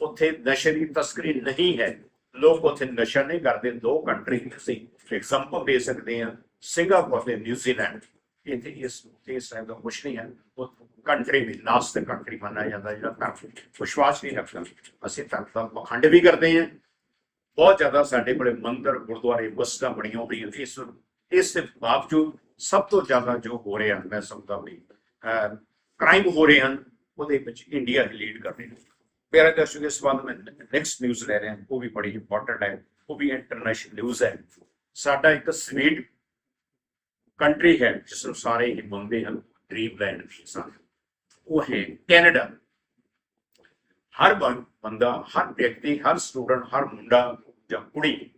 ਉੱਥੇ ਉੱਥੇ ਨਸ਼ੇ ਦੀ ਤਸਕਰੀ ਨਹੀਂ ਹੈ। ਲੋਕ ਉੱਥੇ ਨਸ਼ਾ ਨਹੀਂ ਕਰਦੇ। ਦੋ ਕੰਟਰੀ ਅਸੀਂ ਐਗਜ਼ਾਮਪਲ ਦੇ ਸਕਦੇ ਹਾਂ ਸਿੰਗਾਪੁਰ ਤੇ ਨਿਊਜ਼ੀਲੈਂਡ ਇੱਥੇ ਇਸ ਇਸ ਤਰ੍ਹਾਂ ਦਾ ਕੁਛ ਨਹੀਂ ਹੈ। ਉਹ ਕੰਟਰੀ ਵੀ ਲਾਸਟ ਕੰਟਰੀ ਮੰਨਿਆ ਜਾਂਦਾ ਜਿਹੜਾ ਧਰਮ ਵਿਸ਼ਵਾਸ ਨਹੀਂ ਰੱਖਦਾ। ਅਸੀਂ ਧਰਮ ਦਾ ਪਖੰਡ ਵੀ ਕਰਦੇ ਹਾਂ। ਬਹੁਤ ਜ਼ਿਆਦਾ ਸਾਡੇ ਕੋਲੇ ਮੰਦਿਰ, ਗੁਰਦੁਆਰੇ, ਮਸਜਿਦਾਂ ਬਣੀਆਂ ਹੋਈਆਂ ਇਸ ਇਸ ਦੇ ਬਾਵਜੂਦ ਸਭ ਤੋਂ ਜ਼ਿਆਦਾ ਜੋ ਹੋ ਰਿਹਾ ਮੈਂ ਸਮਝਦਾ ਵੀ ਕ੍ਰਾਈਮ ਹੋ ਰਹੇ ਹਨ, ਉਹਦੇ ਵਿੱਚ ਇੰਡੀਆ ਹੀ ਲੀਡ ਕਰ ਰਿਹਾ ਹੈ ਪਿਆਰੇ ਦਰਸ਼ਕ, ਇਸ ਵਾਰ ਮੈਂ ਨੈਕਸਟ ਨਿਊਜ਼ ਲੈ ਰਿਹਾ ਉਹ ਵੀ ਬੜੀ ਇੰਪੋਰਟੈਂਟ ਹੈ। ਉਹ ਵੀ ਇੰਟਰਨੈਸ਼ਨਲ ਨਿਊਜ਼ ਹੈ। ਸਾਡਾ ਇੱਕ ਸਵੀਟ ਕੰਟਰੀ ਹੈ, ਜਿਸ ਨੂੰ ਸਾਰੇ ਹੀ ਮੰਨਦੇ ਹਨ। ਡ੍ਰੀਮਲੈਂਡ ਦੀ ਸਾਥ ਉਹ ਹੈ ਕੈਨੇਡਾ। ਹਰ ਬੰ- ਬੰਦਾ, ਹਰ ਵਿਅਕਤੀ, ਹਰ ਸਟੂਡੈਂਟ ਹਰ ਮੁੰਡਾ ਜਾਂ ਕੁੜੀ,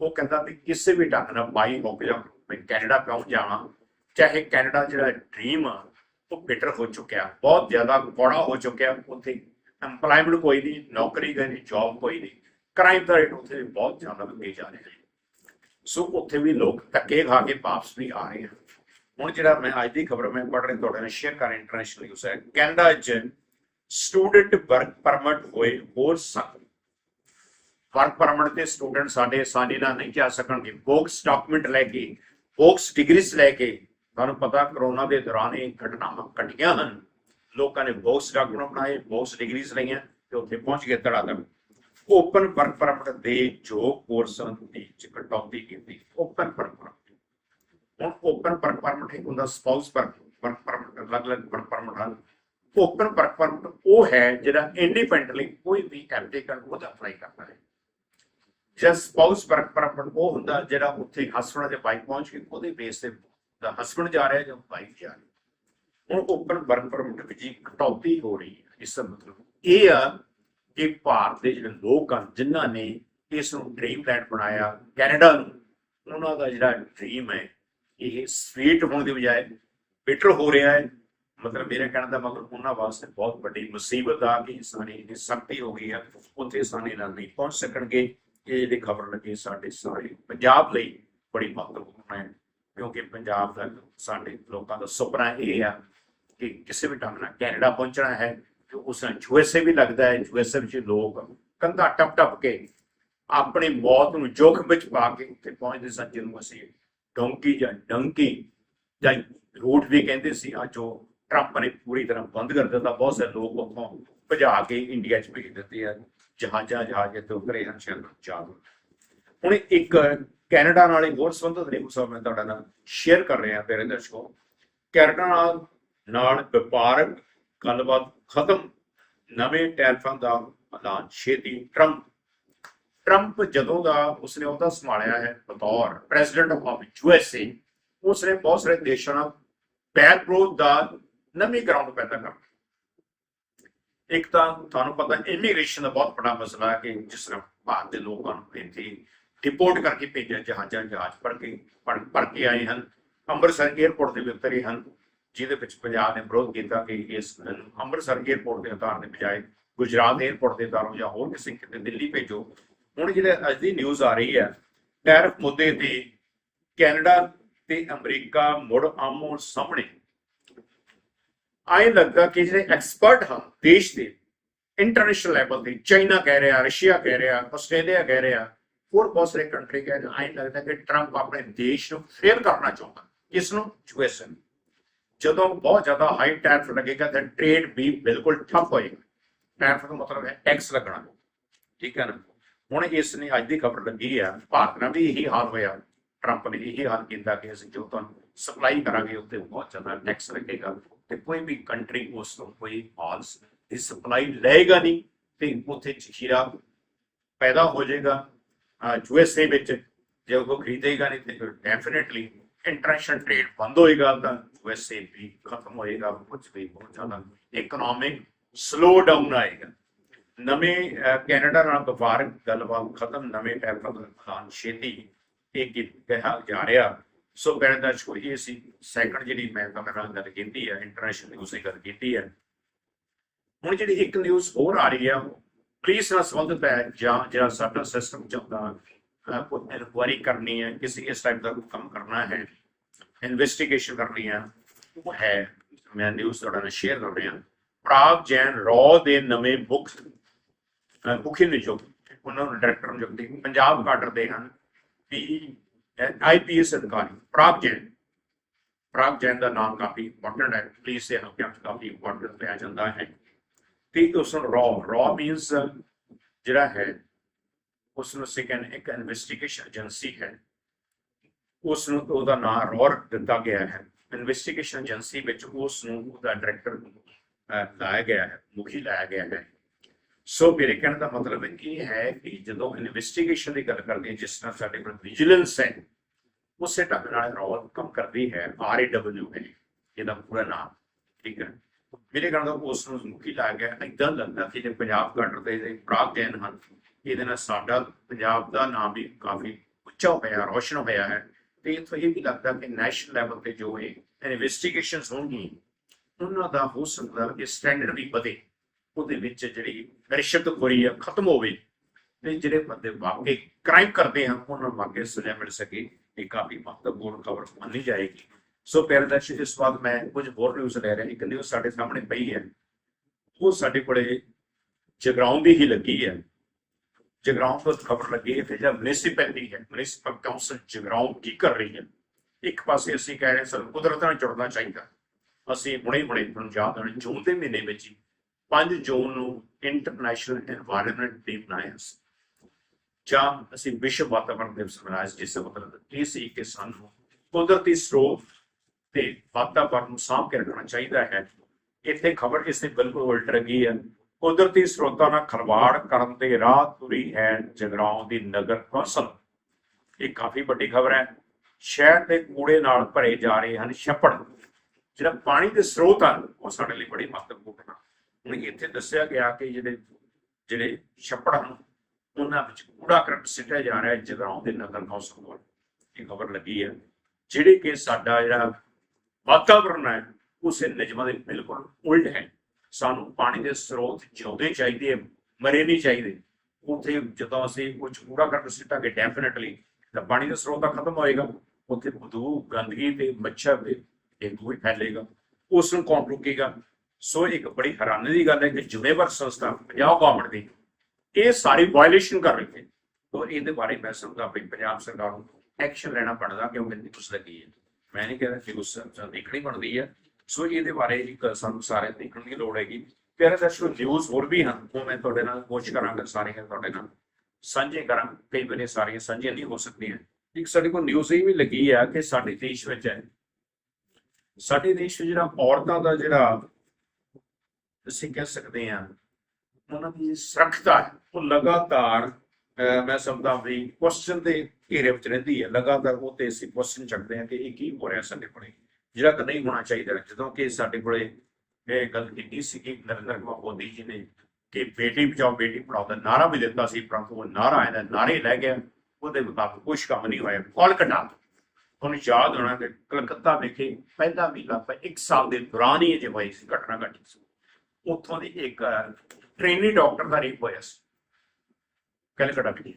ਉਹ ਕਹਿੰਦਾ ਵੀ ਕਿਸੇ ਵੀ ਢੰਗ ਨਾਲ ਬਾਈ ਹੋ ਗਿਆ ਮੈਂ ਕੈਨੇਡਾ ਪਹੁੰਚ ਜਾਣਾ? ਚਾਹੇ ਕੈਨੇਡਾ ਜਿਹੜਾ ਡ੍ਰੀਮ ਆ, ਉਹ ਬਿਟਰ ਹੋ ਚੁੱਕਿਆ, ਬਹੁਤ ਜ਼ਿਆਦਾ ਕੌੜਾ ਹੋ ਚੁੱਕਿਆ, ਉੱਥੇ ਐਮਪਲੋਇਮੈਂਟ ਕੋਈ ਨਹੀਂ, ਨੌਕਰੀ ਕੋਈ ਨਹੀਂ ਜੌਬ ਕੋਈ ਨਹੀਂ। ਕ੍ਰਾਈਮ ਦਾ ਰੇਟ ਉੱਥੇ ਬਹੁਤ ਜ਼ਿਆਦਾ ਵਧੇ ਜਾ ਰਿਹਾ ਹੈ। ਸੋ ਉੱਥੇ ਵੀ ਲੋਕ ਧੱਕੇ ਖਾ ਕੇ ਵਾਪਸ ਵੀ ਆ ਰਹੇ ਹਨ ਹੁਣ ਜਿਹੜਾ ਮੈਂ ਅੱਜ ਦੀ ਖਬਰ ਮੈਂ ਪੜ੍ਹ ਰਿਹਾ ਤੁਹਾਡੇ ਨਾਲ ਸ਼ੇਅਰ ਕਰ ਇੰਟਰਨੈਸ਼ਨਲ ਨਿਊਜ਼ ਹੈ ਕੈਨੇਡਾ 'ਚ ਸਟੂਡੈਂਟ ਵਰਕ ਪਰਮਿਟ ਹੋਏ, ਹੋਰ ਸਕ ਵਰਕ ਪਰਮਿਟ ਤੇ ਸਟੂਡੈਂਟ ਸਾਡੇ ਆਸਾਨੀ ਨਾਲ ਨਹੀਂ ਜਾ ਸਕਣਗੇ। ਬੋਕਸ ਡਾਕੂਮੈਂਟ ਲੈ ਕੇ ਬੋਕਸ ਡਿਗਰੀਜ਼ ਲੈ ਕੇ, ਤੁਹਾਨੂੰ ਪਤਾ ਕਰੋਨਾ ਦੇ ਦੌਰਾਨ ਇਹ ਘਟਨਾਵਾਂ ਘਟੀਆਂ ਹਨ। ਲੋਕਾਂ ਨੇ ਬਹੁਤ ਡਾਕੂਮੈਂਟ ਬਣਾਏ, ਬਹੁਤ ਡਿਗਰੀਜ਼ ਲਈਆਂ ਤੇ ਉੱਥੇ ਪਹੁੰਚ ਗਏ ਧੜਾਧੜ। ਓਪਨ ਵਰਕ ਪਰਮਿਟ ਦੇ ਜੋ ਕੋਰਸਾਂ ਦੀ ਕਟੌਤੀ ਕੀਤੀ। ਓਪਨ ਵਰਕ ਪਰਮਿਟ ਹੁਣ ਓਪਨ ਵਰਕ ਪਰਮਿਟ ਇੱਕ ਹੁੰਦਾ ਸਪਾਊਸ ਵਰਕ ਪਰਮਿਟ ਅਲੱਗ-ਅਲੱਗ ਵਰਕ ਪਰਮਿਟ ਹਨ। ਓਪਨ ਵਰਕ ਪਰਮਿਟ ਉਹ ਹੈ ਜਿਹੜਾ ਇੰਡੀਪੈਂਡੈਂਟਲੀ ਕੋਈ ਵੀ ਐਪਲੀਕੈਂਟ ਉਹਦਾ ਅਪਲਾਈ ਕਰਦਾ ਹੈ। ਜਸ ਸਪਾਊਸ ਵਰਕ ਪਰਮਿਟ ਉਹ ਹੁੰਦਾ ਜਿਹੜਾ ਉੱਥੇ ਹਸਬੰਡ ਦੇ ਵਾਈਫ ਪਹੁੰਚ ਕੇ ਉਹਦੇ ਬੇਸ ਤੇ ਦਾ ਹਸਬੰਡ ਜਾ ਰਿਹਾ ਜਾਂ ਵਾਈਫ ਜਾ ਰਹੀ। ਹੁਣ ਓਪਨ ਵਰਕ ਪਰਮਿਟ ਵਿੱਚ ਜੀ ਕਟੌਤੀ ਹੋ ਰਹੀ ਹੈ, ਇਸ ਦਾ ਮਤਲਬ। ਇਹ ਆ ਕਿ ਭਾਰਤ ਦੇ ਜਿਹੜੇ ਲੋਕ ਹਨ, ਜਿਨ੍ਹਾਂ ਨੇ ਇਸ ਨੂੰ ਡ੍ਰੀਮ ਲੈਂਡ ਬਣਾਇਆ, ਕੈਨੇਡਾ ਨੂੰ, ਉਹਨਾਂ ਦਾ ਜਿਹੜਾ ਡ੍ਰੀਮ ਹੈ, ਇਹ ਸਵੀਟ ਹੋਣ ਦੀ ਬਜਾਏ ਬਿਟਰ ਹੋ ਰਿਹਾ ਹੈ। ਮਤਲਬ ਮੇਰੇ ਕਹਿਣ ਦਾ ਮਤਲਬ ਉਹਨਾਂ ਵਾਸਤੇ ਬਹੁਤ ਵੱਡੀ ਮੁਸੀਬਤ ਆ ਕਿ ਇਨਸਾਨੀ ਦੀ ਸਖਤੀ ਹੋ ਗਈ ਹੈ ਉੱਥੇ ਇਨਸਾਨੀ ਨਾਲ ਨਹੀਂ ਪਹੁੰਚ ਸਕਣਗੇ। ਇਹ ਜਿਹੜੀ ਖਬਰ ਲੱਗੀ ਸਾਡੇ ਸਾਰੇ ਪੰਜਾਬ ਲਈ ਬੜੀ ਮਹੱਤਵਪੂਰਨ ਹੈ, ਕਿਉਂਕਿ ਪੰਜਾਬ ਦਾ ਸਾਡੇ ਲੋਕਾਂ ਦਾ ਸੁਪਨਾ ਇਹ ਆ ਕਿ ਕਿਸੇ ਵੀ ਢੰਗ ਨਾਲ ਕੈਨੇਡਾ ਪਹੁੰਚਣਾ ਹੈ, ਤੇ ਉਸ ਨਾਲ ਯੂਐਸਏ ਵੀ ਲੱਗਦਾ ਹੈ ਯੂਐਸਏ ਵਿੱਚ ਲੋਕ ਕੰਧਾ ਟੱਪ ਟੱਪ ਕੇ ਆਪਣੀ ਮੌਤ ਨੂੰ ਜੋਖਮ ਵਿੱਚ ਪਾ ਕੇ ਉੱਥੇ ਪਹੁੰਚਦੇ ਸਨ, ਜਿਹਨੂੰ ਅਸੀਂ ਡੋਂਕੀ ਜਾਂ ਡੰਕੀ ਜਾਂ ਰੂਟ ਵੀ ਕਹਿੰਦੇ ਸੀ ਅੱਜ ਜੋ ਟਰੰਪ ਨੇ ਪੂਰੀ ਤਰ੍ਹਾਂ ਬੰਦ ਕਰ ਦਿੱਤਾ, ਬਹੁਤ ਸਾਰੇ ਲੋਕ ਉੱਥੋਂ ਭਜਾ ਕੇ ਇੰਡੀਆ 'ਚ ਭੇਜ ਦਿੱਤੇ ਆ, ਜਹਾਜ਼ਾਂ ਜਹਾਜ਼ ਤੇ ਉਤਰੇ ਹਨ ਸ਼ਹਿਰ ਚਾਹ ਹੁਣ ਇੱਕ ਕੈਨੇਡਾ ਨਾਲ ਇੱਕ ਹੋਰ ਸੰਬੰਧਿਤ ਨੇ ਨਿਊਜ਼ ਮੈਂ ਤੁਹਾਡਾ ਨਾਲ ਸ਼ੇਅਰ ਕਰ ਰਿਹਾ ਤੇਰੇ ਦਰਸ਼ਕੋ ਕੈਨੇਡਾ ਨਾਲ ਨਾਲ ਵਪਾਰਕ ਗੱਲਬਾਤ ਖਤਮ। ਨਵੇਂ ਟੈਰਫਾਂ ਦਾ ਐਲਾਨ, ਛੇਤੀ ਟਰੰਪ। ਟਰੰਪ ਜਦੋਂ ਦਾ ਉਸਨੇ ਉਹਦਾ ਸੰਭਾਲਿਆ ਹੈ ਬਤੌਰ ਪ੍ਰੈਜ਼ੀਡੈਂਟ ਆਫ ਯੂਐਸਏ ਉਸਨੇ ਬਹੁਤ ਸਾਰੇ ਦੇਸ਼ਾਂ ਨਾਲ ਬੈਕ ਗ੍ਰੋਥ ਦਾ ਨਵੀਂ ਗਰਾਊਂਡ ਪੈਦਾ ਕਰ ਇੱਕ ਤਾਂ ਤੁਹਾਨੂੰ ਪਤਾ ਇਮੀਗ੍ਰੇਸ਼ਨ ਦਾ ਬਹੁਤ ਵੱਡਾ ਮਸਲਾ ਹੈ ਕਿ ਜਿਸ ਤਰ੍ਹਾਂ ਭਾਰਤ ਦੇ ਲੋਕਾਂ ਨੂੰ ਇੱਥੇ ਡਿਪੋਰਟ ਕਰਕੇ ਭੇਜਿਆ ਜਹਾਜ਼ਾਂ, ਜਹਾਜ਼ ਭਰ ਕੇ ਭਰ ਕੇ ਆਏ ਹਨ। ਅੰਮ੍ਰਿਤਸਰ 에ਅਰਪੋਰਟ ਦੇ ਵੀ ਉਤਰੇ ਹਨ। ਜਿਹਦੇ ਵਿੱਚ ਪੰਜਾਬ ਨੇ ਵਿਰੋਧ ਕੀਤਾ ਕਿ ਇਸ ਨੂੰ ਅੰਮ੍ਰਿਤਸਰ 에ਅਰਪੋਰਟ ਦੇ ਉਤਾਰਨ ਦੇ ਬਜਾਏ ਗੁਜਰਾਤ 에ਅਰਪੋਰਟ ਦੇ ਉਤਾਰੋ ਜਾਂ ਹੋਰ ਕਿਸੇ ਕਿਤੇ ਦਿੱਲੀ ਭੇਜੋ। ਹੁਣ ਜਿਹੜੇ ਅੱਜ ਦੀ ਨਿਊਜ਼ ਆ ਰਹੀ ਹੈ ਟੈਰਿਫ ਮੁੱਦੇ ਤੇ ਕੈਨੇਡਾ ਤੇ ਅਮਰੀਕਾ ਮੁੜ ਆਮੋ ਸਾਹਮਣੇ। ਆਏ ਲੱਗਦਾ ਕਿ ਜਿਹੜੇ ਐਕਸਪਰਟ ਹਨ, ਦੇਸ਼ ਦੇ ਇੰਟਰਨੈਸ਼ਨਲ ਲੈਵਲ ਤੇ, ਚਾਈਨਾ ਕਹਿ ਰਿਹਾ, ਰਸ਼ੀਆ ਕਹਿ ਰਿਹਾ, ਆਸਟ੍ਰੇਲੀਆ ਕਹਿ ਰਿਹਾ, ਹੋਰ ਬਹੁਤ ਸਾਰੇ ਕੰਟਰੀ ਕਹਿ ਰਹੇ ਆਏ ਲੱਗਦਾ ਕਿ ਟਰੰਪ ਆਪਣੇ ਦੇਸ਼ ਨੂੰ ਫੇਰ ਕਰਨਾ ਚਾਹੁੰਦਾ, ਕਿਸ ਨੂੰ? ਯੂਐਸ ਨੂੰ। ਜਦੋਂ ਬਹੁਤ ਜ਼ਿਆਦਾ ਹਾਈ ਟੈਰਿਫ ਲੱਗੇਗਾ ਤਾਂ ਟ੍ਰੇਡ ਵੀ ਬਿਲਕੁਲ ਠੱਪ ਹੋਏਗਾ। ਟੈਰਿਫ ਦਾ ਮਤਲਬ ਹੈ ਟੈਕਸ ਲੱਗਣਾ। ਠੀਕ ਹੈ ਨਾ? ਹੁਣ ਇਸ ਨੇ ਅੱਜ ਦੀ ਖਬਰ ਲੱਗੀ ਆ, ਭਾਰਤ ਨਾਲ ਵੀ ਇਹੀ ਹਾਲ ਹੋਇਆ। ਟਰੰਪ ਨੇ ਇਹੀ ਹਾਲ ਕੀਤਾ ਕਿ ਅਸੀਂ ਜੋ ਤੁਹਾਨੂੰ ਸਪਲਾਈ ਕਰਾਂਗੇ ਉੱਤੇ ਬਹੁਤ ਜ਼ਿਆਦਾ ਟੈਕਸ ਲੱਗੇਗਾ ਤੇ ਕੋਈ ਵੀ ਕੰਟਰੀ ਉਸ ਤੋਂ ਕੋਈ ਮਾਲਸ ਦੀ ਸਪਲਾਈ ਲਏਗਾ ਨਹੀਂ ਤੇ ਉੱਥੇ ਜ਼ਖੀਰਾ ਪੈਦਾ ਹੋ ਜਾਏਗਾ। ਯੂਐਸਏ ਵਿੱਚ ਜੇ ਉਹ ਖਰੀਦੇਗਾ ਨਹੀਂ ਤੇ ਫਿਰ ਡੈਫੀਨਿਟਲੀ ਇੰਟਰਨੈਸ਼ਨਲ ਟ੍ਰੇਡ ਬੰਦ ਹੋਏਗਾ ਤਾਂ ਯੂਐਸਏ ਵੀ ਖਤਮ ਹੋਏਗਾ ਕੁਝ ਵੀ ਬਹੁਤ ਜ਼ਿਆਦਾ ਇਕਨੋਮਿਕ ਸਲੋ ਡਾਊਨ ਆਏਗਾ। ਨਵੇਂ ਕੈਨੇਡਾ ਨਾਲ ਵਪਾਰਕ ਗੱਲਬਾਤ ਖਤਮ ਨਵੇਂ ਟੈਰਿਫਾਂ ਦਾ ਛੇਤੀ ਇਹ ਕਿਹਾ ਜਾ ਰਿਹਾ। ਸੋ ਕਹਿਣ ਚ ਕੋਈ ਇਹ ਸੀ ਸੈਕੰਡ ਜਿਹੜੀ ਮੈਂ ਤੁਹਾਡੇ ਗੱਲ ਕੀਤੀ ਹੈ ਇੰਟਰਨੈਸ਼ਨਲ ਨਿਊਜ਼ ਦੀ ਗੱਲ ਕੀਤੀ ਹੈ ਹੁਣ ਜਿਹੜੀ ਇੱਕ ਨਿਊਜ਼ ਹੋਰ ਆ ਰਹੀ ਹੈ ਪੁਲਿਸ ਨਾਲ ਸੰਬੰਧਿਤ ਹੈ ਜਾਂ ਜਿਹੜਾ ਸਾਡਾ ਸਿਸਟਮ ਚੱਲਦਾ ਅਹ, ਕੋਈ ਇਨਕੁਆਰੀ ਕਰਨੀ ਹੈ ਕਿਸੇ ਇਸ ਟਾਈਪ ਦਾ ਕੋਈ ਕੰਮ ਕਰਨਾ ਹੈ ਇਨਵੈਸਟੀਗੇਸ਼ਨ ਕਰਨੀ ਹੈ ਉਹ ਹੈ, ਮੈਂ ਨਿਊਜ਼ ਤੁਹਾਡੇ ਨਾਲ ਸ਼ੇਅਰ ਕਰ ਰਿਹਾ। ਪ੍ਰਾਗ ਜੈਨ ਰॉ ਦੇ ਨਵੇਂ ਮੁੱਖ ਮੁਖੀ ਨਿਯੁਕਤ ਉਹਨਾਂ ਨੂੰ ਡਾਇਰੈਕਟਰ ਨਿਯੁਕਤ ਪੰਜਾਬ ਕਾਡਰ ਦੇ ਹਨ। ਪੀ ਆਈਪੀਐਸ ਅਧਿਕਾਰੀ, ਪ੍ਰਾਗ ਜੈਨ। ਪ੍ਰਾਗ ਜੈਨ ਦਾ ਨਾਮ ਕਾਫੀ ਇੰਪੋਰਟੈਂਟ ਹੈ ਪੁਲਿਸ ਦੇ ਹਲਕਿਆਂ 'ਚ ਕਾਫੀ ਇੰਪੋਰਟੈਂਟ ਲਿਆ ਜਾਂਦਾ ਹੈ। ਤੇ ਉਸ ਨੂੰ ਰॉ ਰॉ ਮੀਨਸ ਜਿਹੜਾ ਹੈ, ਉਸ ਨੂੰ ਸੈਕੰਡ ਇੱਕ ਇਨਵੈਸਟੀਗੇਸ਼ਨ ਏਜੰਸੀ ਹੈ। ਉਸ ਨੂੰ ਉਹਦਾ ਨਾਮ ਰॉ ਦਿੱਤਾ ਗਿਆ ਹੈ। ਇਨਵੈਸਟੀਗੇਸ਼ਨ ਏਜੰਸੀ ਵਿੱਚ ਉਸ ਨੂੰ ਉਹਦਾ ਡਾਇਰੈਕਟਰ ਲਾਇਆ ਗਿਆ ਹੈ, ਮੁਖੀ ਲਾਇਆ ਗਿਆ ਹੈ। ਸੋ ਮੇਰੇ ਕਹਿਣ ਦਾ ਮਤਲਬ ਇਹ ਹੈ ਕਿ ਜਦੋਂ ਇਨਵੈਸਟੀਗੇਸ਼ਨ ਦੀ ਗੱਲ ਕਰਦੇ ਹਾਂ, ਜਿਸ ਤਰ੍ਹਾਂ ਸਾਡੇ ਕੋਲ ਵਿਜੀਲੈਂਸ ਹੈ, ਉਸੇ ਢੰਗ ਨਾਲ ਰੋਲ ਕੰਮ ਕਰਦੀ ਹੈ ਆਰ ਏ ਡਬਲਯੂ ਹੈ। ਇਹਦਾ ਪੂਰਾ ਨਾਮ, ਠੀਕ ਹੈ। ਮੇਰੇ ਕਹਿਣ ਦਾ ਉਸ ਨੂੰ ਮੁਖੀ ਲਾਇਆ ਗਿਆ ਇਦਾਂ ਲੱਗਦਾ ਕਿ ਜੇ ਪੰਜਾਬ ਘਾਟਰ ਦੇ ਜਿਹੜੇ ਪ੍ਰਾਪ ਹਨ, ਇਹਦੇ ਨਾਲ ਸਾਡਾ ਪੰਜਾਬ ਦਾ ਨਾਮ ਵੀ ਕਾਫੀ ਉੱਚਾ ਹੋਇਆ, ਰੋਸ਼ਨ ਹੋਇਆ ਹੈ। ਤੇ ਇੱਥੋਂ ਇਹ ਵੀ ਲੱਗਦਾ ਕਿ ਨੈਸ਼ਨਲ ਲੈਵਲ ਤੇ ਜੋ ਇਹ ਇਨਵੈਸਟੀਗੇਸ਼ਨਸ ਹੋਣਗੀਆਂ, ਉਹਨਾਂ ਦਾ ਹੋ ਸਕਦਾ ਕਿ ਸਟੈਂਡਰਡ ਵੀ ਵਧੇ। ਉਹਦੇ ਵਿੱਚ ਜਿਹੜੀ ਰਿਸ਼ਵਤਖੋਰੀ ਆ, ਖਤਮ ਹੋਵੇ ਤੇ ਜਿਹੜੇ ਬੰਦੇ ਵਾਕਈ ਕ੍ਰਾਈਮ ਕਰਦੇ ਹਨ ਉਹਨਾਂ ਨੂੰ ਵਾਕਈ ਸਜ਼ਾ ਮਿਲ ਸਕੇ ਇਹ ਕਾਫੀ ਮਹੱਤਵਪੂਰਨ ਖਬਰ ਮੰਨੀ ਜਾਏਗੀ। ਸੋ ਪਿਆਰੇ ਦਰਸ਼ਕ, ਇਸ ਵਾਰ ਮੈਂ ਕੁਝ ਹੋਰ ਨਿਊਜ਼ ਲੈ ਰਿਹਾ, ਇੱਕ ਨਿਊਜ਼ ਸਾਡੇ ਸਾਹਮਣੇ ਪਈ ਹੈ। ਉਹ ਸਾਡੇ ਕੋਲੇ ਜਗਰਾਉਂ ਦੀ ਹੀ ਲੱਗੀ ਹੈ। जगराओं पर खबर लगी है जब म्यूनिसपैलिटी है म्यूनिसपल काउंसिल जगराओं की कर रही है ਇੱਕ ਪਾਸੇ ਅਸੀਂ ਕਹਿ ਰਹੇ ਸਾਨੂੰ ਕੁਦਰਤ ਨਾਲ ਜੁੜਨਾ ਚਾਹੀਦਾ। ਅਸੀਂ ਹੁਣੇ ਹੁਣੇ ਤੁਹਾਨੂੰ ਯਾਦ ਆਣ ਜੂਨ ਦੇ ਮਹੀਨੇ ਵਿੱਚ ਹੀ 5 ਜੂਨ ਨੂੰ ਇੰਟਰਨੈਸ਼ਨਲ এনवायरमेंट ਡੇ ਮਨਾਇਆ ਸੀ। ਜਾਂ ਅਸੀਂ ਵਿਸ਼ਵ ਵਾਤਾਵਰਣ ਦਿਵਸ ਮਨਾਇਆ ਸੀ ਜਿਸ ਦਾ ਮਤਲਬ ਇਹ ਸੀ ਕਿ ਸਾਨੂੰ ਕੁਦਰਤੀ ਸਰੋਤ ਤੇ ਵਾਤਾਵਰਣ ਨੂੰ ਸਾਂਭ ਕੇ ਰੱਖਣਾ ਚਾਹੀਦਾ ਹੈ। ਇੱਥੇ ਖਬਰ ਇਸੇ ਬਿਲਕੁਲ ਉਲਟ ਰਹੀ ਹੈ। ਕੁਦਰਤੀ ਸਰੋਤਾਂ ਨਾਲ ਖਲਵਾੜ ਕਰਨ ਦੇ ਰਾਹ ਤੁਰੀ ਹੈ ਜਗਰਾਉਂ ਦੀ ਨਗਰ ਕੌਂਸਲ। ਇਹ ਕਾਫੀ ਵੱਡੀ ਖਬਰ ਹੈ। ਸ਼ਹਿਰ ਦੇ ਕੂੜੇ ਨਾਲ ਭਰੇ ਜਾ ਰਹੇ ਹਨ ਛੱਪੜ। ਜਿਹੜਾ ਪਾਣੀ ਦੇ ਸਰੋਤ ਹਨ, ਉਹ ਸਾਡੇ ਲਈ ਬੜੀ ਮਹੱਤਵਪੂਰਨ ਹਨ। ਹੁਣ ਇੱਥੇ ਦੱਸਿਆ ਗਿਆ ਕਿ ਜਿਹੜੇ ਜਿਹੜੇ ਛੱਪੜ ਹਨ, ਉਹਨਾਂ ਵਿੱਚ ਕੂੜਾ ਕਰਕਟ ਸਿੱਟਿਆ ਜਾ ਰਿਹਾ ਹੈ ਜਗਰਾਉਂ ਦੇ ਨਗਰ ਕੌਂਸਲ ਵੱਲ। ਇਹ ਖਬਰ ਲੱਗੀ ਹੈ। ਜਿਹੜੇ ਕਿ ਸਾਡਾ ਜਿਹੜਾ ਵਾਤਾਵਰਣ ਹੈ, ਉਸੇ ਨਿਯਮਾਂ ਦੇ ਬਿਲਕੁਲ ਉਲਟ ਹੈ। ਸਾਨੂੰ ਪਾਣੀ ਦੇ ਸਰੋਤ ਜਿਉਂਦੇ ਚਾਹੀਦੇ ਆ, ਮਰੇ ਨਹੀਂ ਚਾਹੀਦੇ। ਉੱਥੇ ਜਦੋਂ ਅਸੀਂ ਕੁਝ ਕੂੜਾ ਕਰਕਟ ਸਿੱਟਾਂਗੇ ਡੈਫੀਨਿਟਲੀ ਤਾਂ ਪਾਣੀ ਦਾ ਸਰੋਤ ਤਾਂ ਖਤਮ ਹੋਏਗਾ। ਉੱਥੇ ਬਦੂ ਗੰਦਗੀ ਤੇ ਮੱਛਰ ਤੇ ਡੇਂਗੂ ਵੀ ਫੈਲੇਗਾ। ਉਸ ਨੂੰ ਕੌਣ ਰੋਕੇਗਾ? ਸੋ ਇੱਕ ਬੜੀ ਹੈਰਾਨੀ ਦੀ ਗੱਲ ਹੈ ਕਿ ਜ਼ਿੰਮੇਵਾਰ ਸੰਸਥਾ ਪੰਜਾਬ ਗਵਰਨਮੈਂਟ ਦੀ ਇਹ ਸਾਰੀ ਵਾਇਲੇਸ਼ਨ ਕਰ ਰਹੀ ਹੈ। ਔਰ ਇਹਦੇ ਬਾਰੇ ਮੈਂ ਸਮਝਦਾ ਵੀ ਪੰਜਾਬ ਸਰਕਾਰ ਨੂੰ ਐਕਸ਼ਨ ਲੈਣਾ ਪੜਦਾ ਕਿਉਂਕਿ ਇਹਦੀ ਕੁਛ ਲੱਗੀ ਹੈ। ਮੈਂ ਨਹੀਂ ਕਹਿੰਦਾ ਕਿ ਉਸ ਦੇਖਣੀ ਬਣਦੀ ਹੈ। ਸੋ ਇਹਦੇ ਬਾਰੇ ਇੱਕ ਸਾਨੂੰ ਸਾਰੇ ਦੇਖਣ ਦੀ ਲੋੜ ਹੈਗੀ। ਪਿਆਰੇ ਦਰਸ਼ਕੋ ਨਿਊਜ਼ ਹੋਰ ਵੀ ਹਨ ਉਹ ਮੈਂ ਤੁਹਾਡੇ ਨਾਲ ਕੋਸ਼ਿਸ਼ ਕਰਾਂਗਾ ਸਾਰੀਆਂ ਤੁਹਾਡੇ ਨਾਲ। ਸਾਂਝੇ ਕਰਾਂ ਕਈ ਵਾਰੀ ਸਾਰੀਆਂ ਸਾਂਝੀਆਂ ਨਹੀਂ ਹੋ ਸਕਦੀਆਂ। ਇੱਕ ਸਾਡੇ ਕੋਲ ਨਿਊਜ਼ ਇਹ ਵੀ ਲੱਗੀ ਆ ਕਿ ਸਾਡੇ ਦੇਸ਼ ਵਿੱਚ ਹੈ। ਸਾਡੇ ਦੇਸ਼ ਵਿੱਚ ਜਿਹੜਾ ਔਰਤਾਂ ਦਾ ਜਿਹੜਾ ਅਸੀਂ ਕਹਿ ਸਕਦੇ ਹਾਂ ਉਹਨਾਂ ਦੀ ਸੁਰੱਖਿਆ ਉਹ ਲਗਾਤਾਰ ਅਹ, ਮੈਂ ਸਮਝਦਾ ਵੀ ਕੁਐਸਚਨ ਦੇ ਘੇਰੇ ਵਿੱਚ ਰਹਿੰਦੀ ਹੈ। ਲਗਾਤਾਰ ਉਹ ਤੇ ਅਸੀਂ ਕੁਐਸਚਨ ਚੱਕਦੇ ਹਾਂ ਕਿ ਇਹ ਕੀ ਹੋ ਰਿਹਾ ਸਾਡੇ ਕੋਲੇ। ਜਿਹੜਾ ਕਿ ਨਹੀਂ ਹੋਣਾ ਚਾਹੀਦਾ। ਜਦੋਂ ਕਿ ਸਾਡੇ ਕੋਲੇ ਇਹ ਗੱਲ ਕੀਤੀ ਸੀ ਕਿ ਨਰਿੰਦਰ ਕੁਮਾਰ ਮੋਦੀ ਜੀ ਨੇ ਕਿ ਬੇਟੀ ਬਚਾਓ, ਬੇਟੀ ਪੜਾਓ ਦਾ ਨਾਰਾ ਵੀ ਦਿੱਤਾ ਸੀ, ਪਰੰਤੂ ਉਹ ਨਾਰਾ ਇਹਦਾ ਨਾਰੇ ਲੈ ਗਿਆ। ਉਹਦੇ ਮੁਤਾਬਕ ਕੁਝ ਕੰਮ ਨਹੀਂ ਹੋਇਆ। ਕੋਲਕਾਤਾ ਤੁਹਾਨੂੰ ਯਾਦ ਹੋਣਾ ਕਿ ਕਲਕੱਤਾ ਵਿਖੇ ਪਹਿਲਾ ਵੀ ਲਗਭਗ ਇੱਕ ਸਾਲ ਦੇ ਦੌਰਾਨ ਹੀ ਇਹ ਜੇ ਹੋਈ ਸੀ ਘਟਨਾ ਘਟੀ ਸੀ। ਉੱਥੋਂ ਦੀ ਇੱਕ ਟ੍ਰੇਨੀ ਡਾਕਟਰ ਦਾ ਰੇਪ ਹੋਇਆ ਸੀ। ਕਲਕੱਤਾ ਵਿਖੇ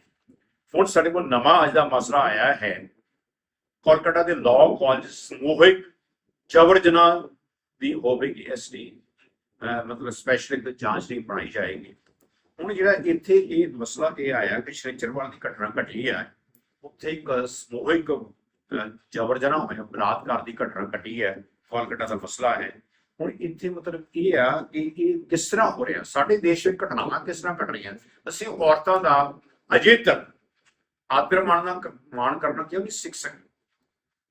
ਹੁਣ ਸਾਡੇ ਕੋਲ ਨਵਾਂ ਅੱਜ ਦਾ ਮਸਲਾ ਆਇਆ ਹੈ। ਕੋਲਕਾਤਾ ਦੇ ਲਾਅ ਕਾਲਜ ਸਮੂਹਿਕ ਜਬਰ ਜਨਾਹ ਦੀ ਹੋਵੇਗੀ ਇਸ ਐਸਟੀ ਮਤਲਬ ਸਪੈਸ਼ਲ ਇੱਕ ਜਾਂਚ ਦੀ ਬਣਾਈ ਜਾਏਗੀ। ਹੁਣ ਜਿਹੜਾ ਇੱਥੇ ਇਹ ਮਸਲਾ ਇਹ ਆਇਆ ਕਿ ਸ਼੍ਰੀਚਰਵਾਲ ਦੀ ਘਟਨਾ ਘਟੀ ਹੈ ਉੱਥੇ ਇੱਕ ਸਮੂਹਿਕ ਅਹ, ਜਬਰ ਜਨਾਹ ਹੋਇਆ ਬਲਾਤਕਾਰ ਦੀ ਘਟਨਾ ਘਟੀ ਹੈ ਕੋਲਕਾਤਾ ਦਾ ਮਸਲਾ ਹੈ। ਹੁਣ ਇੱਥੇ ਮਤਲਬ ਇਹ ਆ ਕਿ ਇਹ ਕਿਸ ਤਰ੍ਹਾਂ ਹੋ ਰਿਹਾ? ਸਾਡੇ ਦੇਸ਼ ਵਿੱਚ ਘਟਨਾਵਾਂ ਕਿਸ ਤਰ੍ਹਾਂ ਘਟ ਰਹੀਆਂ ਅਸੀਂ ਔਰਤਾਂ ਦਾ ਅਜੇ ਤੱਕ ਆਦਰ ਮਾਣਨਾ ਮਾਣ ਕਰਨਾ ਕਿਉਂ ਨਹੀਂ ਸਿੱਖ ਸਕਦੇ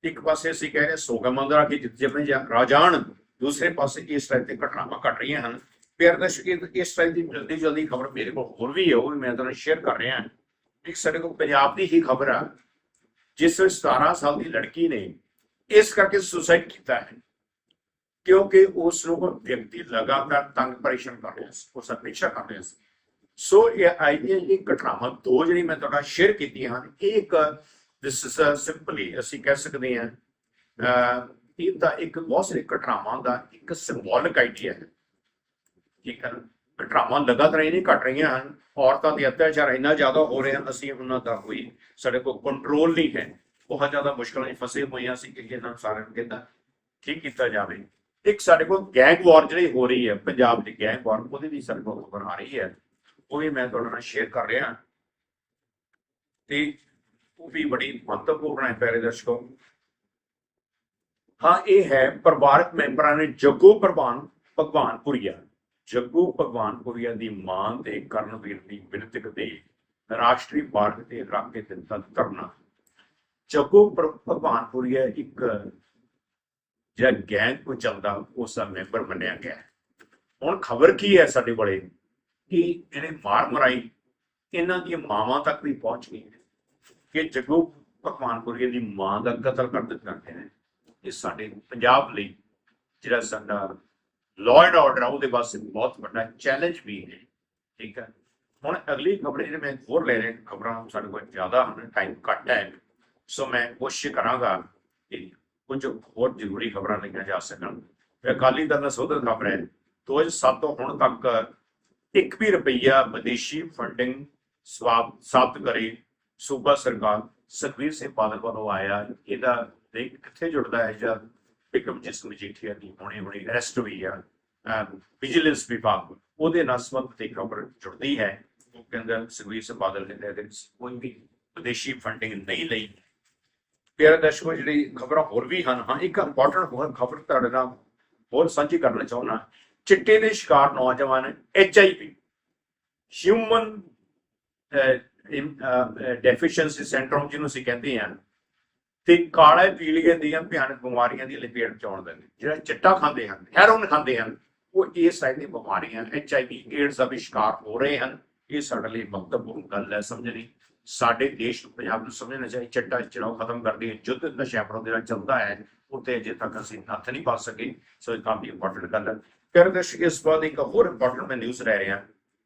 ਇੱਕ ਪਾਸੇ ਅਸੀਂ ਕਹਿ ਰਹੇ ਸੋਗਮੰਦਰਾ ਕਿ ਜਿੱਥੇ ਆਪਣੇ ਰਾਜਾਨ ਦੂਸਰੇ ਪਾਸੇ ਇਸ ਤਰ੍ਹਾਂ ਤੇ ਘਟਨਾਵਾਂ ਘਟ ਰਹੀਆਂ ਹਨ। ਪਿਆਰ ਦਰਸ਼ਕ ਇਸ ਤਰ੍ਹਾਂ ਦੀ ਜਲਦੀ ਜਲਦੀ ਖਬਰ ਮੇਰੇ ਕੋਲ ਹੋਰ ਵੀ ਹੈ, ਉਹ ਵੀ ਮੈਂ ਤੁਹਾਨੂੰ ਸ਼ੇਅਰ ਕਰ ਰਿਹਾ ਇੱਕ ਸਾਡੇ ਕੋਲ ਪੰਜਾਬ ਦੀ ਹੀ ਖਬਰ ਆ, ਜਿਸ ਵਿੱਚ 17 ਸਾਲ ਦੀ ਲੜਕੀ ਨੇ ਇਸ ਕਰਕੇ ਸੁਸਾਈਡ ਕੀਤਾ ਹੈ, ਕਿਉਂਕਿ ਉਸ ਨੂੰ ਵਿਅਕਤੀ ਲਗਾਤਾਰ ਤੰਗ ਪਰੇਸ਼ਾਨ ਕਰ ਰਿਹਾ ਸੀ, ਉਸ ਦਾ ਕਰ ਰਿਹਾ ਸੀ। ਸੋ ਇਹ ਆਈਡੀਆ ਦੀ ਘਟਨਾਵਾਂ, ਦੋ ਜਿਹੜੀ ਮੈਂ ਤੁਹਾਡਾ ਸ਼ੇਅਰ ਕੀਤੀਆਂ ਹਨ, ਇੱਕ ਦਿਸ ਇਜ਼ ਸਿੰਪਲੀ ਅਸੀਂ ਕਹਿ ਸਕਦੇ ਹਾਂ ਇਹ ਤਾਂ ਇੱਕ ਬਹੁਤ ਸਾਰੇ ਘਟਨਾਵਾਂ ਦਾ ਇੱਕ ਸਿੰਬੋਲਿਕ ਆਈਡੀਆ ਹੈ। ਠੀਕ ਹੈ ਘਟਨਾਵਾਂ ਲਗਾਤਾਰ ਹੀ ਨਹੀਂ ਘਟ ਰਹੀਆਂ ਹਨ, ਔਰਤਾਂ ਦੇ ਅਤਿਆਚਾਰ ਇੰਨਾ ਜ਼ਿਆਦਾ ਹੋ ਰਹੇ ਹਨ, ਅਸੀਂ ਉਹਨਾਂ ਦਾ ਕੋਈ, ਸਾਡੇ ਕੋਲ ਕੰਟਰੋਲ ਨਹੀਂ ਹੈ। ਬਹੁਤ ਜ਼ਿਆਦਾ ਮੁਸ਼ਕਲਾਂ 'ਚ ਫਸੇ ਹੋਏ ਹਾਂ ਅਸੀਂ ਕਿ ਇਹਨਾਂ ਨੂੰ ਸਾਰਿਆਂ ਨੂੰ ਕਿੱਦਾਂ ਠੀਕ ਕੀਤਾ ਜਾਵੇ। ਇੱਕ ਸਾਡੇ ਕੋਲ ਗੈਂਗ ਵਾਰ ਜਿਹੜੀ ਹੋ ਰਹੀ ਹੈ, ਪੰਜਾਬ 'ਚ ਗੈਂਗ ਵਾਰ ਉਹਦੀ ਵੀ ਸਾਡੇ ਕੋਲ ਖਬਰ ਆ ਰਹੀ ਹੈ। ਉਹ ਵੀ ਮੈਂ ਤੁਹਾਡੇ ਨਾਲ ਸ਼ੇਅਰ ਕਰ ਰਿਹਾ। ਤੇ ਉਹ ਵੀ ਬੜੀ ਮਹੱਤਵਪੂਰਨ ਹੈ ਪਿਆਰੇ ਦਰਸ਼ਕੋ। ਹਾਂ, ਇਹ ਹੈ ਪਰਿਵਾਰਕ ਮੈਂਬਰਾਂ ਨੇ ਜੱਗੂ ਪ੍ਰਵਾਨ ਭਗਵਾਨਪੁਰੀਆ ਜੱਗੂ ਭਗਵਾਨਪੁਰੀਆ ਦੀ ਮਾਂ ਤੇ ਕਰਨਵੀਰ ਦੀ ਬਿਰਤਕ ਦੇ ਰਾਸ਼ਟਰੀ ਪਾਰਕ ਤੇ ਰੱਖ ਕੇ ਦਿੱਤਾ ਧਰਨਾ। ਜੱਗੂ ਪ੍ਰ- ਭਗਵਾਨਪੁਰੀਆ ਇੱਕ ਜਿਹੜਾ ਗੈਂਗ ਕੋ ਚੱਲਦਾ, ਉਸ ਦਾ ਮੈਂਬਰ ਬਣਿਆ ਗਿਆ। ਹੁਣ ਖਬਰ ਕੀ ਹੈ ਸਾਡੇ ਕੋਲੇ? ਕਿ ਇਹਨੇ ਮਾਰ ਮਰਾਈ। ਇਹਨਾਂ ਦੀਆਂ ਮਾਵਾਂ ਤੱਕ ਵੀ ਪਹੁੰਚ ਗਈ ਹੈ ਕਿ ਜੱਗੂ ਭਗਵਾਨਪੁਰੀਆ ਦੀ ਮਾਂ ਦਾ ਕਤਲ ਕਰ ਦਿੱਤਾ ਗਿਆ ਹੈ, ਇਹ ਸਾਡੇ ਪੰਜਾਬ ਲਈ ਜਿਹੜਾ ਸਾਡਾ ਲਾਅ ਐਂਡ ਆਰਡਰ ਆ, ਉਹਦੇ ਵਾਸਤੇ ਬਹੁਤ ਵੱਡਾ ਚੈਲੰਜ ਵੀ ਹੈ। ਠੀਕ ਹੈ ਹੁਣ ਅਗਲੀ ਖਬਰ ਜਿਹੜੇ ਮੈਂ ਹੋਰ ਲੈ ਰਿਹਾ, ਖਬਰਾਂ ਸਾਡੇ ਕੋਲ ਜ਼ਿਆਦਾ ਹਨ ਟਾਈਮ ਘੱਟ ਹੈ। ਸੋ ਮੈਂ ਕੋਸ਼ਿਸ਼ ਕਰਾਂਗਾ ਕਿ ਕੁਝ ਹੋਰ ਜ਼ਰੂਰੀ ਖਬਰਾਂ ਲਈਆਂ ਜਾ ਸਕਣ। ਫਿਰ ਅਕਾਲੀ ਦਲ ਦਾ ਸੋਧਨ ਖਬਰ ਹੈ 2007 ਤੋਂ ਹੁਣ ਤੱਕ ਇੱਕ ਵੀ ਰੁਪਈਆ ਵਿਦੇਸ਼ੀ ਫੰਡਿੰਗ ਸਵਾਬ ਸਾਬਤ ਕਰੇ ਸੂਬਾ ਸਰਕਾਰ ਸੁਖਬੀਰ ਸਿੰਘ ਬਾਦਲ ਵੱਲੋਂ ਆਇਆ, ਇਹਦਾ ਦੇਖ ਕਿੱਥੇ ਜੁੜਦਾ ਹੈ ਜਾਂ ਬਿਕਮ ਜਿਸ ਮਜੀਠੀਆ ਦੀ ਹੁਣੇ ਹੁਣੇ ਅਰੈਸਟ ਹੋਈ ਆ ਵਿਜੀਲੈਂਸ ਵਿਭਾਗ ਉਹਦੇ ਨਾਲ ਸੰਬੰਧਿਤ ਖਬਰ ਜੁੜਦੀ ਹੈ। ਉਹ ਕਹਿੰਦਾ ਸੁਖਬੀਰ ਸਿੰਘ ਬਾਦਲ ਨੇ ਇਹਦੇ ਵਿੱਚ ਕੋਈ ਵੀ ਵਿਦੇਸ਼ੀ ਫੰਡਿੰਗ ਨਹੀਂ ਲਈ। ਪਿਆਰੇ ਦਰਸ਼ਕੋ, ਜਿਹੜੀ ਖਬਰਾਂ ਹੋਰ ਵੀ ਹਨ, ਹਾਂ, ਇੱਕ ਇੰਪੋਰਟੈਂਟ ਹੋਰ ਖਬਰ ਤੁਹਾਡੇ ਨਾਲ ਹੋਰ ਸਾਂਝੀ ਕਰਨਾ ਚਾਹੁੰਦਾ। ਚਿੱਟੇ ਦੇ ਸ਼ਿਕਾਰ ਨੌਜਵਾਨ H I V human deficiency syndrome ਜਿਹਨੂੰ ਅਸੀਂ ਕਹਿੰਦੇ ਹਾਂ, ਤੇ ਕਾਲੇ ਪੀਲੀਏ ਦੀਆਂ ਭਿਆਨਕ ਬਿਮਾਰੀਆਂ ਦੀ ਲਪੇਟ ਚ ਆਉਣ ਦਿੰਦੇ। ਜਿਹੜਾ ਚਿੱਟਾ ਖਾਂਦੇ ਹਨ ਹੈਰੋਨ ਖਾਂਦੇ ਹਨ, ਉਹ ਇਸ ਸਾਈਡ ਦੀਆਂ ਬਿਮਾਰੀਆਂ ਐਚ ਆਈ ਵੀ ਏਡਸ ਦਾ ਵੀ ਸ਼ਿਕਾਰ ਹੋ ਰਹੇ ਹਨ। ਇਹ ਸਾਡੇ ਲਈ ਮਹੱਤਵਪੂਰਨ ਗੱਲ ਹੈ ਸਮਝਣੀ ਸਾਡੇ ਦੇਸ਼ ਨੂੰ ਪੰਜਾਬ ਨੂੰ ਸਮਝਣਾ ਚਾਹੀਦਾ, ਚਿੱਟਾ ਚੜਾਓ ਖਤਮ ਕਰਦੀ ਹੈ ਜੁੱਧ ਨਸ਼ਾ ਵਿਰੋਧ ਜਿਹੜਾ ਚੱਲਦਾ ਹੈ ਉੱਤੇ ਅਜੇ ਤੱਕ ਅਸੀਂ ਨੱਥ ਨਹੀਂ ਪਾ ਸਕੇ, ਸੋ ਇਹ ਕਾਫੀ ਇੰਪੋਰਟੈਂਟ ਗੱਲ ਹੈ। ਫਿਰ ਦਰਸ਼ ਇਸ ਬਾਅਦ ਇੱਕ ਹੋਰ ਇੰਪੋਰਟੈਂਟ ਮੈਂ ਨਿਊਜ਼ ਰਹਿ ਰਿਹਾ,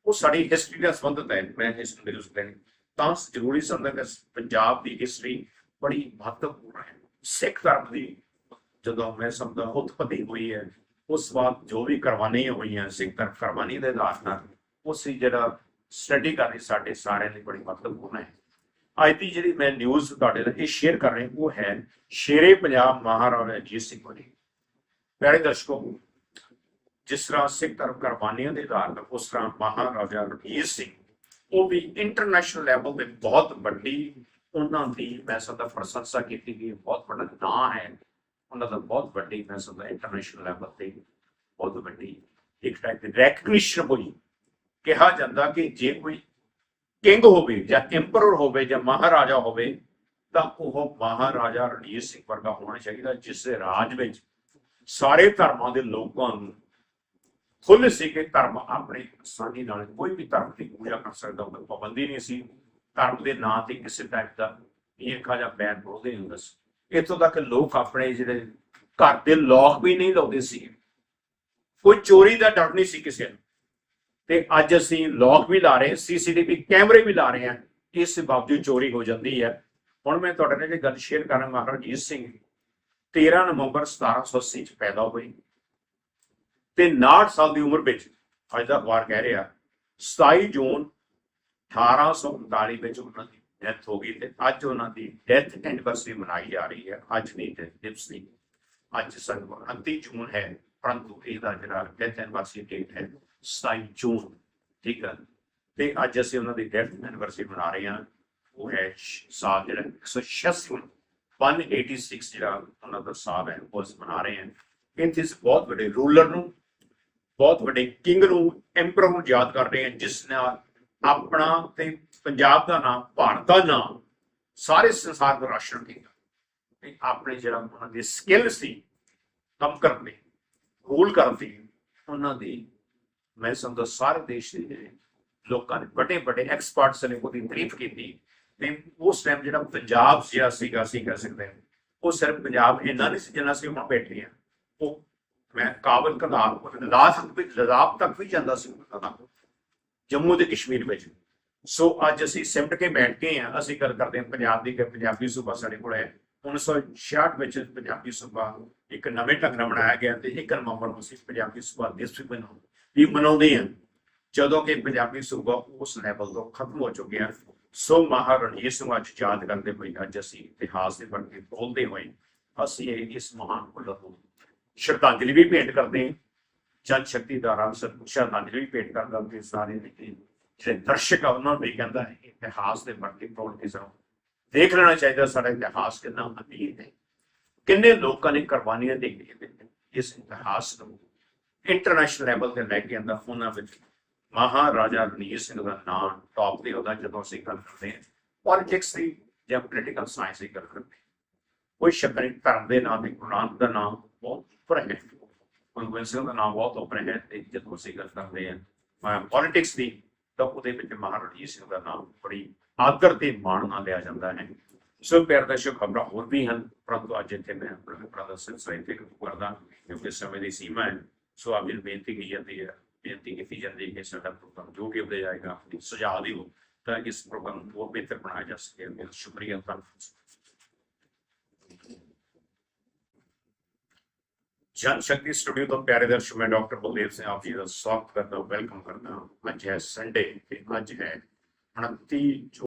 ਉਹ ਸਾਡੀ ਹਿਸਟਰੀ ਨਾਲ ਸੰਬੰਧਿਤ ਹੈ, ਮੈਂ ਇਸ ਨਿਊਜ਼ ਦੇਣੀ ਤਾਂ ਜ਼ਰੂਰੀ ਸਮਝਦਾ ਕਿ ਪੰਜਾਬ ਦੀ ਹਿਸਟਰੀ ਬੜੀ ਮਹੱਤਵਪੂਰਨ ਹੈ। ਸਿੱਖ ਧਰਮ ਦੀ ਜਦੋਂ ਮੈਂ ਸਮਝਦਾ ਉਤਪਤੀ ਹੋਈ ਹੈ, ਉਸ ਬਾਅਦ ਜੋ ਵੀ ਕੁਰਬਾਨੀਆਂ ਹੋਈਆਂ, ਸਿੱਖ ਧਰਮ ਕੁਰਬਾਨੀ ਦੇ ਆਧਾਰ ਨਾਲ, ਉਸੇ ਜਿਹੜਾ ਸਟੱਡੀ ਕਰਨੀ ਸਾਡੇ ਸਾਰਿਆਂ ਲਈ ਬੜੀ ਮਹੱਤਵਪੂਰਨ ਹੈ। ਅੱਜ ਦੀ ਜਿਹੜੀ ਮੈਂ ਨਿਊਜ਼ ਤੁਹਾਡੇ ਨਾਲ ਇਹ ਸ਼ੇਅਰ ਕਰ ਰਿਹਾ, ਉਹ ਹੈ ਸ਼ੇਰੇ ਪੰਜਾਬ ਮਹਾਰਾਜਾ ਅਜੀਤ ਸਿੰਘ ਬਾਰੇ ਪਿਆਰੇ ਦਰਸ਼ਕੋ, ਜਿਸ ਤਰ੍ਹਾਂ ਸਿੱਖ ਧਰਮ ਕੁਰਬਾਨੀਆਂ ਦੇ ਆਧਾਰ ਨਾਲ, ਉਸ ਤਰ੍ਹਾਂ ਮਹਾਰਾਜਾ ਰਣਜੀਤ ਸਿੰਘ ਉਹ ਵੀ ਇੰਟਰਨੈਸ਼ਨਲ ਲੈਵਲ ਤੇ ਬਹੁਤ ਵੱਡੀ ਉਹਨਾਂ ਦੀ ਮੈਂ ਦਾ ਪ੍ਰਸ਼ੰਸਾ ਕੀਤੀ ਗਈ ਬਹੁਤ ਵੱਡਾ ਨਾਂ ਹੈ। ਉਹਨਾਂ ਦਾ ਬਹੁਤ ਵੱਡੀ ਮੈਂ ਸਦਾ ਇੰਟਰਨੈਸ਼ਨਲ ਲੈਵਲ ਤੇ ਬਹੁਤ ਵੱਡੀ ਇੱਕ ਟਾਈਪ ਦੀ ਰੈਕਗਨੀਸ਼ਨ ਹੋਈ। ਕਿਹਾ ਜਾਂਦਾ ਕਿ ਜੇ ਕੋਈ ਕਿੰਗ ਹੋਵੇ ਜਾਂ ਐਮਪਰਰ ਹੋਵੇ ਜਾਂ ਮਹਾਰਾਜਾ ਹੋਵੇ, ਤਾਂ ਉਹ ਮਹਾਰਾਜਾ ਰਣਜੀਤ ਸਿੰਘ ਵਰਗਾ ਹੋਣਾ ਚਾਹੀਦਾ, ਜਿਸ ਦੇ ਰਾਜ ਵਿੱਚ ਸਾਰੇ ਧਰਮਾਂ ਦੇ ਲੋਕਾਂ ਨੂੰ ਖੁੱਲ੍ਹ ਸੀ ਕਿ ਧਰਮ ਆਪਣੇ ਆਸਾਨੀ ਨਾਲ, ਕੋਈ ਵੀ ਧਰਮ ਦੀ ਪੂਜਾ ਕਰ ਸਕਦਾ ਕੋਈ ਪਾਬੰਦੀ ਨਹੀਂ ਸੀ। ਧਰਮ ਦੇ ਨਾਂ ਤੇ ਕਿਸੇ ਟਾਈਪ ਦਾ ਇਹ ਜਾਂ ਬੈਨ ਬੋਲਦੇ ਹੁੰਦਾ ਸੀ। ਇੱਥੋਂ ਤੱਕ ਲੋਕ ਆਪਣੇ ਜਿਹੜੇ ਘਰ ਦੇ ਲੋਕ ਵੀ ਨਹੀਂ ਲਾਉਂਦੇ ਸੀ। ਕੋਈ ਚੋਰੀ ਦਾ ਡਰ ਨਹੀਂ ਸੀ ਕਿਸੇ ਨੂੰ। ਤੇ ਅੱਜ ਅਸੀਂ ਲੋਕ ਵੀ ਲਾ ਰਹੇ ਸੀਸੀਟੀਵੀ ਕੈਮਰੇ ਵੀ ਲਾ ਰਹੇ ਹਾਂ, ਇਸ ਬਾਵਜੂਦ ਚੋਰੀ ਹੋ ਜਾਂਦੀ ਹੈ। ਹੁਣ ਮੈਂ ਤੁਹਾਡੇ ਨਾਲ ਇਹ ਗੱਲ ਸ਼ੇਅਰ ਕਰਾਂ ਮਹਾਰਾਜਾ ਰਣਜੀਤ ਸਿੰਘ। 13 ਨਵੰਬਰ 1780 ਚ ਪੈਦਾ ਹੋਏ। ਤੇ 69 ਸਾਲ ਦੀ ਉਮਰ ਵਿੱਚ, ਅੱਜ ਦਾ ਅਖਬਾਰ ਕਹਿ ਰਿਹਾ 27 ਜੂਨ 1839 ਵਿੱਚ ਉਹਨਾਂ ਦੀ ਡੈਥ ਹੋ ਗਈ ਤੇ ਅੱਜ ਉਹਨਾਂ ਦੀ ਡੈਥ ਐਨਵਰਸਰੀ ਮਨਾਈ ਜਾ ਰਹੀ ਹੈ, ਅੱਜ ਨਹੀਂ ਤੇ ਦਿਵਸ ਨਹੀਂ, ਅੱਜ ਸਨ 29 ਜੂਨ ਹੈ, ਪਰੰਤੂ ਇਹਦਾ ਜਿਹੜਾ ਡੈਥ ਐਨਵਰਸਰੀ ਡੇਟ ਹੈ 27 ਜੂਨ, ਠੀਕ ਹੈ ਤੇ ਅੱਜ ਅਸੀਂ ਉਹਨਾਂ ਦੀ ਡੈਥ ਐਨਵਰਸਰੀ ਮਨਾ ਰਹੇ ਹਾਂ, ਉਹ ਹੈ ਸ਼- ਸਾਲ ਜਿਹੜਾ 186 186 ਜਿਹੜਾ ਉਹਨਾਂ ਦਾ ਸਾਲ ਹੈ, ਉਹ ਅਸੀਂ ਮਨਾ ਰਹੇ ਹਾਂ ਇੱਥੇ ਬਹੁਤ ਵੱਡੇ ਰੂਲਰ ਨੂੰ ਬਹੁਤ ਵੱਡੇ ਕਿੰਗ ਨੂੰ ਐਮਪਰਰ ਨੂੰ ਯਾਦ ਕਰ ਰਹੇ ਹਾਂ, ਜਿਸ ਨੇ ਆਪਣਾ ਤੇ ਪੰਜਾਬ ਦਾ ਨਾਮ, ਭਾਰਤ ਦਾ ਨਾਮ ਸਾਰੇ ਸੰਸਾਰ ਨੂੰ ਰਾਸ਼ਟਰ ਕੀਤਾ। ਤੇ ਆਪਣੇ ਜਿਹੜਾ ਉਹਨਾਂ ਦੀ ਸਕਿੱਲ ਸੀ, ਕੰਮ ਕਰਨ ਦੀ ਰੂਲ ਕਰਨ ਦੀ, ਉਹਨਾਂ ਦੀ, ਮੈਂ ਸਮਝਦਾ ਸਾਰੇ ਦੇਸ਼ ਦੇ ਲੋਕਾਂ ਨੇ ਵੱਡੇ ਵੱਡੇ ਐਕਸਪਰਟਸ ਨੇ, ਉਹਦੀ ਤਾਰੀਫ ਕੀਤੀ। ਤੇ ਉਸ ਟਾਈਮ ਜਿਹੜਾ ਪੰਜਾਬ ਜਿਹੜਾ ਸੀਗਾ, ਅਸੀਂ ਕਹਿ ਸਕਦੇ ਹਾਂ, ਉਹ ਸਿਰਫ ਪੰਜਾਬ ਇੰਨਾ ਨਹੀਂ ਸੀ ਜਿੰਨਾ ਸੀ ਹੁਣ ਬੈਠੇ ਆ ਉਹ ਮੈਂ ਕਾਬਲ ਕਦਾਰ ਲਦਾਖ ਵੀ ਲਦਾਖ ਤੱਕ ਵੀ ਜਾਂਦਾ ਸੀ ਲਦਾਖ ਜੰਮੂ ਤੇ ਕਸ਼ਮੀਰ ਵਿੱਚ। ਸੋ ਅੱਜ ਅਸੀਂ ਸਿਮਟ ਕੇ ਬੈਠ ਕੇ ਆ ਅਸੀਂ ਗੱਲ ਕਰਦੇ ਹਾਂ ਪੰਜਾਬ ਦੀ ਕਿ ਪੰਜਾਬੀ ਸੂਬਾ ਸਾਡੇ ਕੋਲ ਹੈ। 1966 ਵਿੱਚ ਪੰਜਾਬੀ ਸੂਬਾ ਇੱਕ ਨਵੇਂ ਢੰਗ ਨਾਲ ਬਣਾਇਆ ਗਿਆ ਤੇ ਇੱਕ ਨਵੰਬਰ ਨੂੰ ਅਸੀਂ ਪੰਜਾਬੀ ਸੂਬਾ ਦਿਵਸ ਵੀ ਮਨਾਉਂ ਵੀ ਮਨਾਉਂਦੇ ਹਾਂ। ਜਦੋਂ ਕਿ ਪੰਜਾਬੀ ਸੂਬਾ ਉਸ ਲੈਵਲ ਤੋਂ ਖਤਮ ਹੋ ਚੁੱਕਿਆ ਸੋ ਮਹਾਰਾਜਾ ਰਣਜੀਤ ਸਿੰਘ ਅੱਜ ਯਾਦ ਕਰਦੇ ਹੋਏ ਅੱਜ ਅਸੀਂ ਇਤਿਹਾਸ ਦੇ ਬਾਰੇ ਬੋਲਦੇ ਹੋਏ ਅਸੀਂ ਇਹ ਇਸ ਮਹਾਨ ਪੁਰਖ ਨੂੰ ਸ਼ਰਧਾਂਜਲੀ ਵੀ ਭੇਂਟ ਕਰਦੇ ਹਾਂ। ਜਨ ਸ਼ਕਤੀ ਦਾ ਰਾਮ ਸਰ ਸ਼ਰਧਾਂਜਲੀ ਵੀ ਭੇਂਟ ਕਰਦਾ ਤੇ ਸਾਰੇ ਜਿਹੜੇ ਦਰਸ਼ਕ ਆ, ਉਹਨਾਂ ਨੂੰ ਵੀ ਕਹਿੰਦਾ ਹੈ ਇਤਿਹਾਸ ਦੇ ਬਾਰੇ ਪ੍ਰੋਣ ਕੇ ਜ਼ਰੂਰ ਦੇਖ ਲੈਣਾ ਚਾਹੀਦਾ ਸਾਡਾ ਇਤਿਹਾਸ ਕਿੰਨਾ ਅਮੀਰ ਹੈ। ਕਿੰਨੇ ਲੋਕਾਂ ਨੇ ਕੁਰਬਾਨੀਆਂ ਦੇ ਕੇ ਇਸ ਇਤਿਹਾਸ ਨੂੰ। ਇੰਟਰਨੈਸ਼ਨਲ ਲੈਵਲ ਤੇ ਲੈ ਕੇ ਆਂਦਾ ਉਹਨਾਂ ਵਿੱਚ। ਮਹਾਰਾਜਾ ਰਣਜੀਤ ਸਿੰਘ ਦਾ ਨਾਮ ਟੌਪ ਤੇ ਉਹਦਾ ਜਦੋਂ ਅਸੀਂ ਗੱਲ ਕਰਦੇ ਹਾਂ। ਪੋਲਿਟਿਕਸ ਦੀ ਜਾਂ ਪੋਲੀਟੀਕਲ ਸਾਇੰਸ ਦੀ ਗੱਲ ਕਰਦੇ ਕੋਈ ਸ਼ੱਕ ਨਹੀਂ, ਧਰਮ ਦੇ ਨਾਮ ਤੇ, ਗੁਰੂ ਨਾਨਕ ਦਾ ਨਾਮ ਬਹੁਤ ਉੱਪਰ ਹੈ ਸਿੰਘ ਦਾ ਨਾਮ ਬਹੁਤ ਉੱਪਰ ਹੈ ਜਦੋਂ ਅਸੀਂ ਗੱਲ ਕਰਦੇ ਹਾਂ ਪੋਲਿਟਿਕਸ ਦੀ ਤਾਂ ਉਹਦੇ ਵਿੱਚ ਮਹਾਰਾਜਾ ਸਿੰਘ ਦਾ ਨਾਮ ਬੜੀ ਆਦਰ ਤੇ ਮਾਣ ਨਾਲ ਲਿਆ ਜਾਂਦਾ ਹੈ ਸੋ ਪਿਆਰ ਦਰਸ਼ਕ ਖਬਰਾਂ ਹੋਰ ਵੀ ਹਨ ਪਰੰਤੂ ਅੱਜ ਇੱਥੇ ਮੈਂ ਆਪਣੇ ਖਬਰਾਂ ਦਾ ਕਰਦਾ ਕਿਉਂਕਿ ਸਮੇਂ ਦੀ ਸੀਮਾ ਹੈ ਸੋ ਆਪ ਜੀ ਬੇਨਤੀ ਕੀਤੀ ਜਾਂਦੀ ਹੈ ਬੇਨਤੀ ਕੀਤੀ ਜਾਂਦੀ ਹੈ ਕਿ ਸਾਡਾ ਪ੍ਰੋਗਰਾਮ ਜੋ ਕਿ ਉੱਤੇ ਜਾਏਗਾ ਆਪਣੀ ਸੁਝਾਅ ਦਿਓ ਤਾਂ ਇਸ ਪ੍ਰੋਗਰਾਮ ਨੂੰ ਹੋਰ ਬਿਹਤਰ ਬਣਾਇਆ ਜਾ ਸਕੇ ਮੇਰਾ ਸ਼ੁਕਰੀਆ ਧੰਨਵਾਦ ਜਨ ਸ਼ਕਤੀ ਸਟੂਡੀਓ ਤੋਂ ਪਿਆਰੇ ਦਰਸ਼ਕ, ਮੈਂ ਡਾਕਟਰ ਬਲਦੇਵ ਸਿੰਘ, ਆਪ ਜੀ ਦਾ ਸਵਾਗਤ ਕਰਦਾ, ਵੈਲਕਮ ਕਰਦਾ ਹਾਂ। ਅੱਜ ਹੈ ਸੰਡੇ ਤੇ ਅੱਜ ਹੈ 29